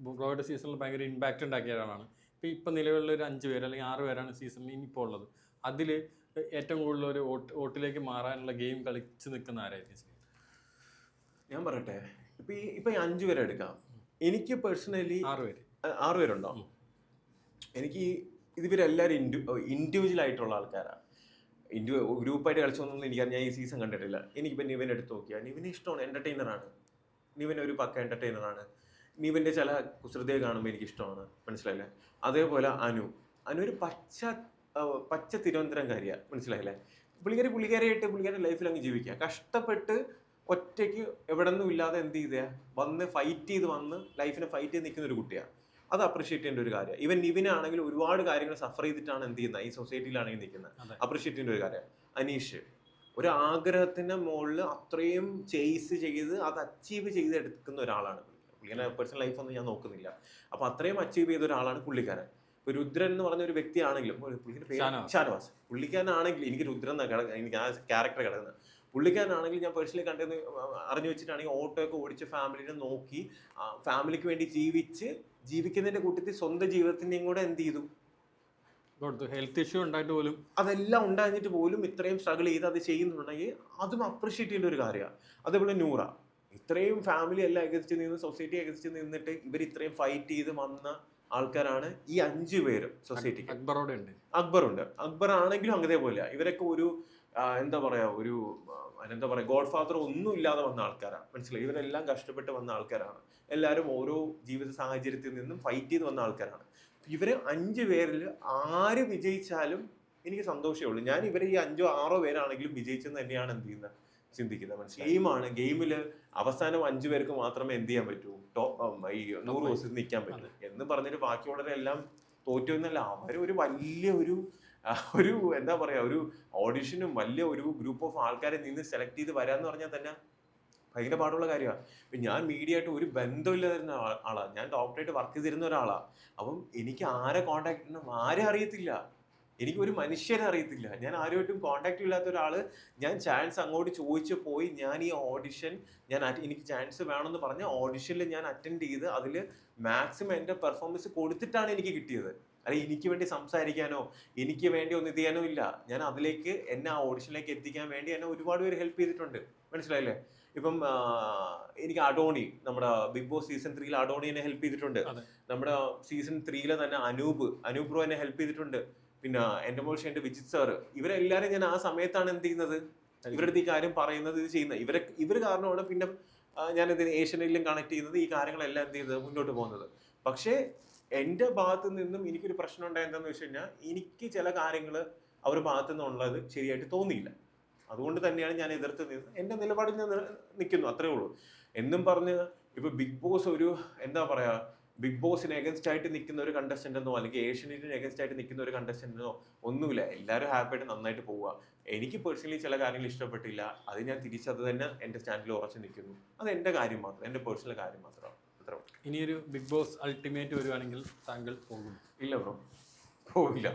ആളാണ് സീസണിൽ ഭയങ്കര ഇമ്പാക്റ്റ് ഉണ്ടാക്കിയ ഒരാളാണ്. ഇപ്പം ഇപ്പം നിലവിലുള്ള ഒരു അഞ്ച് പേര് അല്ലെങ്കിൽ ആറ് പേരാണ് സീസണിൽ ഇനിയിപ്പോൾ ഉള്ളത്. അതിൽ ഏറ്റവും കൂടുതൽ ഒരു ഓട്ട് വോട്ടിലേക്ക് മാറാനുള്ള ഗെയിം കളിച്ച് നിൽക്കുന്ന ആരായിരിക്കും ഞാൻ പറയട്ടെ. ഇപ്പൊ ഈ ഇപ്പൊ അഞ്ചു പേരെ എടുക്കാം. എനിക്ക് പേഴ്സണലി ആറ് പേര്. ആറ് പേരുണ്ടോ. എനിക്ക് ഇതുവരെല്ലാവരും ഇൻഡു ഇൻഡിവിജ്വൽ ആയിട്ടുള്ള ആൾക്കാരാണ് ഇൻഡു ഗ്രൂപ്പായിട്ട് കളിച്ചൊന്നും എനിക്ക് ഞാൻ ഈ സീസൺ കണ്ടിട്ടില്ല. എനിക്കിപ്പോൾ നിവിൻ എടുത്ത് നോക്കിയാൽ നിവിന് ഇഷ്ടമാണ്. എന്റർടൈനറാണ് നിവിൻ ഒരു പക്ക എന്റർടൈനറാണ് നിവിന്റെ ചില കുസൃതിയെ കാണുമ്പോൾ എനിക്ക് ഇഷ്ടമാണ് മനസ്സിലായില്ലേ? അതേപോലെ അനു. അനു ഒരു പച്ച പച്ച തിരുവനന്തപുരംകാരിയാണ് മനസ്സിലായില്ലേ? പുള്ളിക്കാരി പുള്ളിക്കാരിയായിട്ട് പുള്ളിക്കാരുടെ ലൈഫിൽ അങ്ങ് ജീവിക്കുക. കഷ്ടപ്പെട്ട് ഒറ്റയ്ക്ക് എവിടെ നിന്നും ഇല്ലാതെ എന്ത് ചെയ്തേ വന്ന് ഫൈറ്റ് ചെയ്ത് വന്ന് ലൈഫിനെ ഫൈറ്റ് ചെയ്ത് നിൽക്കുന്ന ഒരു കുട്ടിയാണ് അത് അപ്രീഷിയേറ്റ് ചെയ്യേണ്ട ഒരു കാര്യം ഇവൻ നിവിനാണെങ്കിൽ ഒരുപാട് കാര്യങ്ങൾ സഫർ ചെയ്തിട്ടാണ് എന്ത് ചെയ്യുന്നത്? ഈ സൊസൈറ്റിയിലാണെങ്കിൽ നിൽക്കുന്നത്. അപ്രീഷിയേറ്റ് അപ്രിഷിയേറ്റ് ചെയ്യേണ്ട ഒരു കാര്യം അനീഷ് ഒരു ആഗ്രഹത്തിന്റെ മുകളിൽ അത്രയും ചേസ് ചെയ്ത് അത് അച്ചീവ് ചെയ്തെടുക്കുന്ന ഒരാളാണ്. പുള്ളിക്കാരൻ പേഴ്സണൽ ലൈഫ് ഒന്നും ഞാൻ നോക്കുന്നില്ല. അപ്പൊ അത്രയും അച്ചീവ് ചെയ്ത ഒരാളാണ് പുള്ളിക്കാരൻ. ഇപ്പൊ രുദ്രൻ എന്ന് പറഞ്ഞ ഒരു വ്യക്തിയാണെങ്കിലും ആണെങ്കിലും പുള്ളിക്കാരന്റെ പേര് ഷാനവാസ്. പുള്ളിക്കാരനാണെങ്കിൽ എനിക്ക് രുദ്രൻ എനിക്ക് ആ ക്യാരക്ടർ കിടക്കുന്നത്. പുള്ളിക്കാരനാണെങ്കിൽ ഞാൻ പേഴ്സണലി കണ്ടത് അറിഞ്ഞു വെച്ചിട്ടാണെങ്കിൽ ഓട്ടോ ഒക്കെ ഓടിച്ച് ഫാമിലിനെ നോക്കി ഫാമിലിക്ക് വേണ്ടി ജീവിച്ച് ജീവിക്കുന്നതിന്റെ കൂട്ടത്തിൽ സ്വന്തം ജീവിതത്തിന്റെയും കൂടെ എന്ത് ചെയ്തു? ഹെൽത്ത് ഇഷ്യൂ ഉണ്ടായിട്ട് പോലും. അതെല്ലാം ഉണ്ടായിട്ട് പോലും ഇത്രയും സ്ട്രഗിൾ ചെയ്ത് അത് ചെയ്യുന്നുണ്ടെങ്കിൽ അതും അപ്രീഷിയേറ്റ് ചെയ്യേണ്ട ഒരു കാര്യമാണ്. അതേപോലെ നൂറ. ഇത്രയും ഫാമിലി എല്ലാം എഗസ്റ്റ് നിന്ന് സൊസൈറ്റി എഗസ്റ്റ് നിന്നിട്ട് ഇവർ ഇത്രയും ഫൈറ്റ് ചെയ്ത് വന്ന ആൾക്കാരാണ് ഈ അഞ്ചു പേരും സൊസൈറ്റി അക്ബറോടെ ഉണ്ട്. അക്ബർ ഉണ്ട് അക്ബർ ആണെങ്കിലും അങ്ങനെ പോലെ ഇവരൊക്കെ ഒരു എന്താ പറയാ ഒരു എന്താ പറയാ ഗോഡ് ഫാദർ ഒന്നും ഇല്ലാതെ വന്ന ആൾക്കാരാണ് മനസ്സിലായി? ഇവരെല്ലാം കഷ്ടപ്പെട്ട് വന്ന ആൾക്കാരാണ്. എല്ലാവരും ഓരോ ജീവിത സാഹചര്യത്തിൽ നിന്നും ഫൈറ്റ് ചെയ്ത് വന്ന ആൾക്കാരാണ്. ഇവരെ അഞ്ചു പേരിൽ ആര് വിജയിച്ചാലും എനിക്ക് സന്തോഷമേ ഉള്ളൂ. ഞാൻ ഇവരെ ഈ അഞ്ചോ ആറോ പേരാണെങ്കിലും വിജയിച്ചെന്ന് തന്നെയാണ് എന്ത് ചെയ്യുന്നത് ചിന്തിക്കുന്നത് മനസ്സിലായി? ഗെയിമാണ് ഗെയിമിൽ അവസാനം അഞ്ചു പേർക്ക് മാത്രമേ എന്ത് ചെയ്യാൻ പറ്റൂ? ടോപ്പ് ഈ നൂറ് ദിവസത്തിൽ നിൽക്കാൻ പറ്റൂ. എന്ന് പറഞ്ഞിട്ട് ബാക്കിയുള്ളവരെല്ലാം തോറ്റു എന്നല്ല അവർ ഒരു വലിയ ഒരു ഒരു എന്താ പറയാ ഒരു ഓഡിഷനും വലിയ ഒരു ഗ്രൂപ്പ് ഓഫ് ആൾക്കാരെ നിന്ന് സെലക്ട് ചെയ്ത് വരാന്ന് പറഞ്ഞാൽ തന്നെ ഭയങ്കര പാടുള്ള കാര്യമാണ് ഇപ്പം ഞാൻ മീഡിയ ആയിട്ട് ഒരു ബന്ധമില്ലാതിരുന്ന ആളാണ് ഞാൻ ഡോക്ടറായിട്ട് വർക്ക് ചെയ്തിരുന്ന ഒരാളാണ് അപ്പം എനിക്ക് ആരെ കോണ്ടാക്ട് ചെയ്യണം? ആരെ അറിയത്തില്ല? എനിക്ക് ഒരു മനുഷ്യനെ അറിയത്തില്ല. ഞാൻ ആരുമായിട്ടും കോണ്ടാക്ട് ഇല്ലാത്ത ഒരാൾ ഞാൻ ചാൻസ് അങ്ങോട്ട് ചോദിച്ചു പോയി ഞാൻ ഈ ഓഡിഷൻ ഞാൻ എനിക്ക് ചാൻസ് വേണമെന്ന് പറഞ്ഞ ഓഡിഷനിൽ ഞാൻ അറ്റൻഡ് ചെയ്ത് അതിൽ മാക്സിമം എന്റെ പെർഫോമൻസ് കൊടുത്തിട്ടാണ് എനിക്ക് കിട്ടിയത്. അല്ല എനിക്ക് വേണ്ടി സംസാരിക്കാനോ എനിക്ക് വേണ്ടി ഒന്നും ഇത് ചെയ്യാനോ ഇല്ല. ഞാൻ അതിലേക്ക് എന്നെ ആ ഓഡിഷനിലേക്ക് എത്തിക്കാൻ വേണ്ടി എന്നെ ഒരുപാട് പേര് ഹെൽപ്പ് ചെയ്തിട്ടുണ്ട്. മനസ്സിലായില്ലേ? ഇപ്പം എനിക്ക് അഡോണി നമ്മുടെ ബിഗ് ബോസ് സീസൺ ത്രീയിൽ അഡോണി എന്നെ ഹെൽപ്പ് ചെയ്തിട്ടുണ്ട്. നമ്മുടെ സീസൺ ത്രീയിലെ തന്നെ അനൂപ് അനൂപ് ബ്രോ എന്നെ ഹെൽപ്പ് ചെയ്തിട്ടുണ്ട്. പിന്നെ എന്റെ മോൾ എന്റെ വിജിത് സാറ് ഇവരെല്ലാരും ഞാൻ ആ സമയത്താണ് എന്ത് ചെയ്യുന്നത്? ഇവരുടെ ഈ കാര്യം പറയുന്നത് ഇത് ചെയ്യുന്നത്. ഇവരെ ഇവർ കാരണമാണ് പിന്നെ ഞാൻ ഇതിന് ഏഷ്യനിലും കണക്ട് ചെയ്യുന്നത് ഈ കാര്യങ്ങളെല്ലാം എന്ത് ചെയ്തത് മുന്നോട്ട് പോകുന്നത്. പക്ഷേ എന്റെ ഭാഗത്ത് നിന്നും എനിക്കൊരു പ്രശ്നം ഉണ്ടായെന്താന്ന് വെച്ച് കഴിഞ്ഞാൽ എനിക്ക് ചില കാര്യങ്ങൾ അവർ ഭാഗത്തു നിന്നുള്ളത് ശരിയായിട്ട് തോന്നിയില്ല. അതുകൊണ്ട് തന്നെയാണ് ഞാൻ എതിർത്ത് നിന്ന് എന്റെ നിലപാടിൽ ഞാൻ നി- നിൽക്കുന്നു അത്രേ ഉള്ളൂ. എന്നും പറഞ്ഞ് ഇപ്പൊ ബിഗ് ബോസ് ഒരു എന്താ പറയാ ബിഗ് ബോസിന് എഗൻസ്റ്റ് ആയിട്ട് നിൽക്കുന്ന ഒരു കണ്ടസ്റ്റന്റ് എന്നോ അല്ലെങ്കിൽ ഏഷ്യനെറ്റിന് എഗൻസ്റ്റ് ആയിട്ട് നിൽക്കുന്ന ഒരു കണ്ടസ്റ്റന്റിനോ ഒന്നുമില്ല. എല്ലാവരും ഹാപ്പി ആയിട്ട് നന്നായിട്ട് പോവുക. എനിക്ക് പേഴ്സണലി ചില കാര്യങ്ങൾ ഇഷ്ടപ്പെട്ടില്ല. അത് ഞാൻ തിരിച്ചത് തന്നെ എന്റെ സ്റ്റാൻഡിൽ ഉറച്ചു നിൽക്കുന്നു. അത് എന്റെ കാര്യം മാത്രം എന്റെ പേഴ്സണൽ കാര്യം മാത്രം. അത്ര ഇനിയൊരു ബിഗ് ബോസ് അൾട്ടിമേറ്റ് വരുവാണെങ്കിൽ താങ്കൾ പോകും. ഇല്ല ബ്രോ പോവില്ല.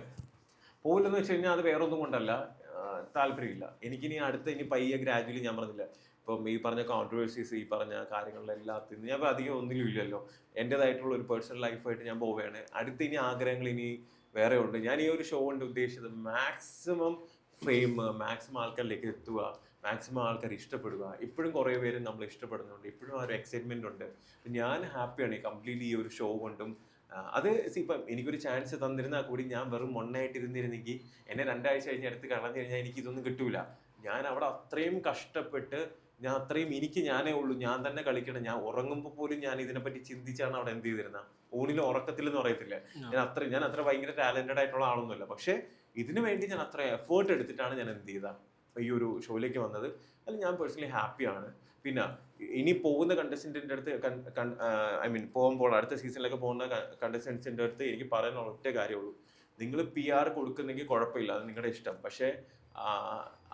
പോവില്ലെന്ന് വെച്ച് കഴിഞ്ഞാൽ അത് വേറൊന്നും കൊണ്ടല്ല. താല്പര്യമില്ല. എനിക്കിനി അടുത്ത ഇനി പയ്യെ ഗ്രാജുവലി ഞാൻ പറഞ്ഞില്ല ഇപ്പം ഈ പറഞ്ഞ കോൺട്രവേഴ്സീസ് ഈ പറഞ്ഞ കാര്യങ്ങളിലെല്ലാത്തിനും ഞാൻ ഇപ്പം അധികം ഒന്നിലും ഇല്ലല്ലോ. എന്റെതായിട്ടുള്ള ഒരു പേഴ്സണൽ ലൈഫായിട്ട് ഞാൻ പോവുകയാണ്. അടുത്ത ഇനി ആഗ്രഹങ്ങൾ ഇനി വേറെ ഉണ്ട്. ഞാൻ ഈ ഒരു ഷോ കൊണ്ട് ഉദ്ദേശിച്ചത് മാക്സിമം ഫെയിം മാക്സിമം ആൾക്കാരിലേക്ക് എത്തുക മാക്സിമം ആൾക്കാർ ഇഷ്ടപ്പെടുക. ഇപ്പോഴും കുറേ പേര് നമ്മൾ ഇഷ്ടപ്പെടുന്നുണ്ട്. ഇപ്പോഴും ആ ഒരു എക്സൈറ്റ്മെന്റ് ഉണ്ട്. ഞാൻ ഹാപ്പിയാണ് ഈ കംപ്ലീറ്റ്ലി ഈ ഒരു ഷോ കൊണ്ടും. അത് ഇപ്പം എനിക്കൊരു ചാൻസ് തന്നിരുന്നാൽ കൂടി ഞാൻ വെറും മൊണ്ണായിട്ട് ഇരുന്നിരുന്നെങ്കിൽ എന്നെ രണ്ടാഴ്ച കഴിഞ്ഞ് അടുത്ത് കളഞ്ഞു കഴിഞ്ഞാൽ എനിക്ക് ഇതൊന്നും കിട്ടൂല. ഞാൻ അവിടെ അത്രയും കഷ്ടപ്പെട്ട് ഞാൻ അത്രയും എനിക്ക് ഞാനേ ഉള്ളൂ ഞാൻ തന്നെ കളിക്കണം ഞാൻ ഉറങ്ങുമ്പോൾ പോലും ഞാൻ ഇതിനെപ്പറ്റി ചിന്തിച്ചാണ് അവിടെ എന്ത് ചെയ്തിരുന്നത് ഉറക്കത്തിൽ എന്ന് പറയത്തില്ല? ഞാൻ അത്ര ഞാൻ അത്ര ഭയങ്കര ടാലന്റഡ് ആയിട്ടുള്ള ആളൊന്നുമല്ല. പക്ഷേ ഇതിനു വേണ്ടി ഞാൻ അത്ര എഫേർട്ട് എടുത്തിട്ടാണ് ഞാൻ എന്ത് ചെയ്ത ഈ ഒരു ഷോയിലേക്ക് വന്നത്. അതിൽ ഞാൻ പേഴ്സണലി ഹാപ്പിയാണ്. പിന്നെ ഇനി പോകുന്ന കണ്ടസ്റ്റന്റിന്റെ അടുത്ത് ഐ മീൻ പോകുമ്പോൾ അടുത്ത സീസണിലൊക്കെ പോകുന്ന കണ്ടസ്റ്റന്റ്സിന്റെ അടുത്ത് എനിക്ക് പറയാനുള്ള ഒറ്റ കാര്യമുള്ളൂ നിങ്ങൾ പി ആർ കൊടുക്കുന്നെങ്കിൽ കുഴപ്പമില്ല. അത് നിങ്ങളുടെ ഇഷ്ടം. പക്ഷേ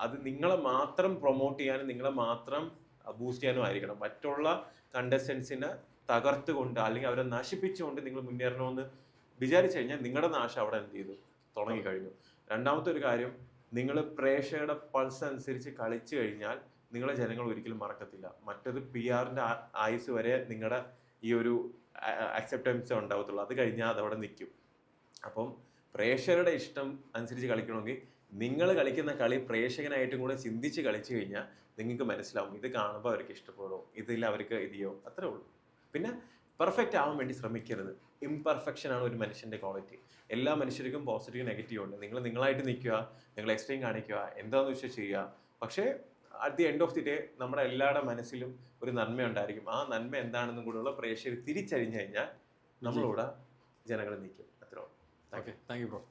അത് നിങ്ങളെ മാത്രം പ്രൊമോട്ട് ചെയ്യാനും നിങ്ങളെ മാത്രം ബൂസ്റ്റ് ചെയ്യാനും ആയിരിക്കണം. മറ്റുള്ള കണ്ടസ്റ്റൻസിനെ തകർത്തുകൊണ്ട് അല്ലെങ്കിൽ അവരെ നശിപ്പിച്ചുകൊണ്ട് നിങ്ങൾ മുന്നേറണമെന്ന് വിചാരിച്ചു കഴിഞ്ഞാൽ നിങ്ങളുടെ നാശം അവിടെ എന്ത് ചെയ്തു? തുടങ്ങിക്കഴിഞ്ഞു. രണ്ടാമത്തെ ഒരു കാര്യം നിങ്ങൾ പ്രേക്ഷകരുടെ പൾസ് അനുസരിച്ച് കളിച്ചു കഴിഞ്ഞാൽ നിങ്ങളെ ജനങ്ങൾ ഒരിക്കലും മറക്കത്തില്ല. മറ്റത് പി ആറിന്റെ ആയുസ് വരെ നിങ്ങളുടെ ഈ ഒരു അക്സെപ്റ്റൻസ് ഉണ്ടാവത്തുള്ളൂ. അത് കഴിഞ്ഞാൽ അതവിടെ നിൽക്കും. അപ്പം പ്രേക്ഷകരുടെ ഇഷ്ടം അനുസരിച്ച് കളിക്കണമെങ്കിൽ നിങ്ങൾ കളിക്കുന്ന കളി പ്രേക്ഷകനായിട്ടും കൂടെ ചിന്തിച്ച് കളിച്ചു കഴിഞ്ഞാൽ നിങ്ങൾക്ക് മനസ്സിലാവും ഇത് കാണുമ്പോൾ അവർക്ക് ഇഷ്ടപ്പെടും ഇതിൽ അവർക്ക് ഇതിയോ അത്രേ ഉള്ളൂ. പിന്നെ പെർഫെക്റ്റ് ആവാൻ വേണ്ടി ശ്രമിക്കരുത്. ഇംപെർഫെക്ഷൻ ആണ് ഒരു മനുഷ്യന്റെ ക്വാളിറ്റി എല്ലാ മനുഷ്യർക്കും പോസിറ്റീവ് നെഗറ്റീവ് ഉണ്ട്. നിങ്ങൾ നിങ്ങളായിട്ട് നിൽക്കുക നിങ്ങൾ എക്സ്ട്രീം കാണിക്കുക എന്താണെന്ന് വെച്ചാൽ ചെയ്യുക. പക്ഷേ at the end of the day നമ്മുടെ എല്ലാവരുടെ മനസ്സിലും ഒരു നന്മ ഉണ്ടായിരിക്കും. ആ നന്മ എന്താണെന്നും കൂടെയുള്ള പ്രേക്ഷകർ തിരിച്ചറിഞ്ഞു കഴിഞ്ഞാൽ നമ്മളോട് ജനങ്ങൾ നിൽക്കും. അത്രേ ഉള്ളൂ. Okay thank you bro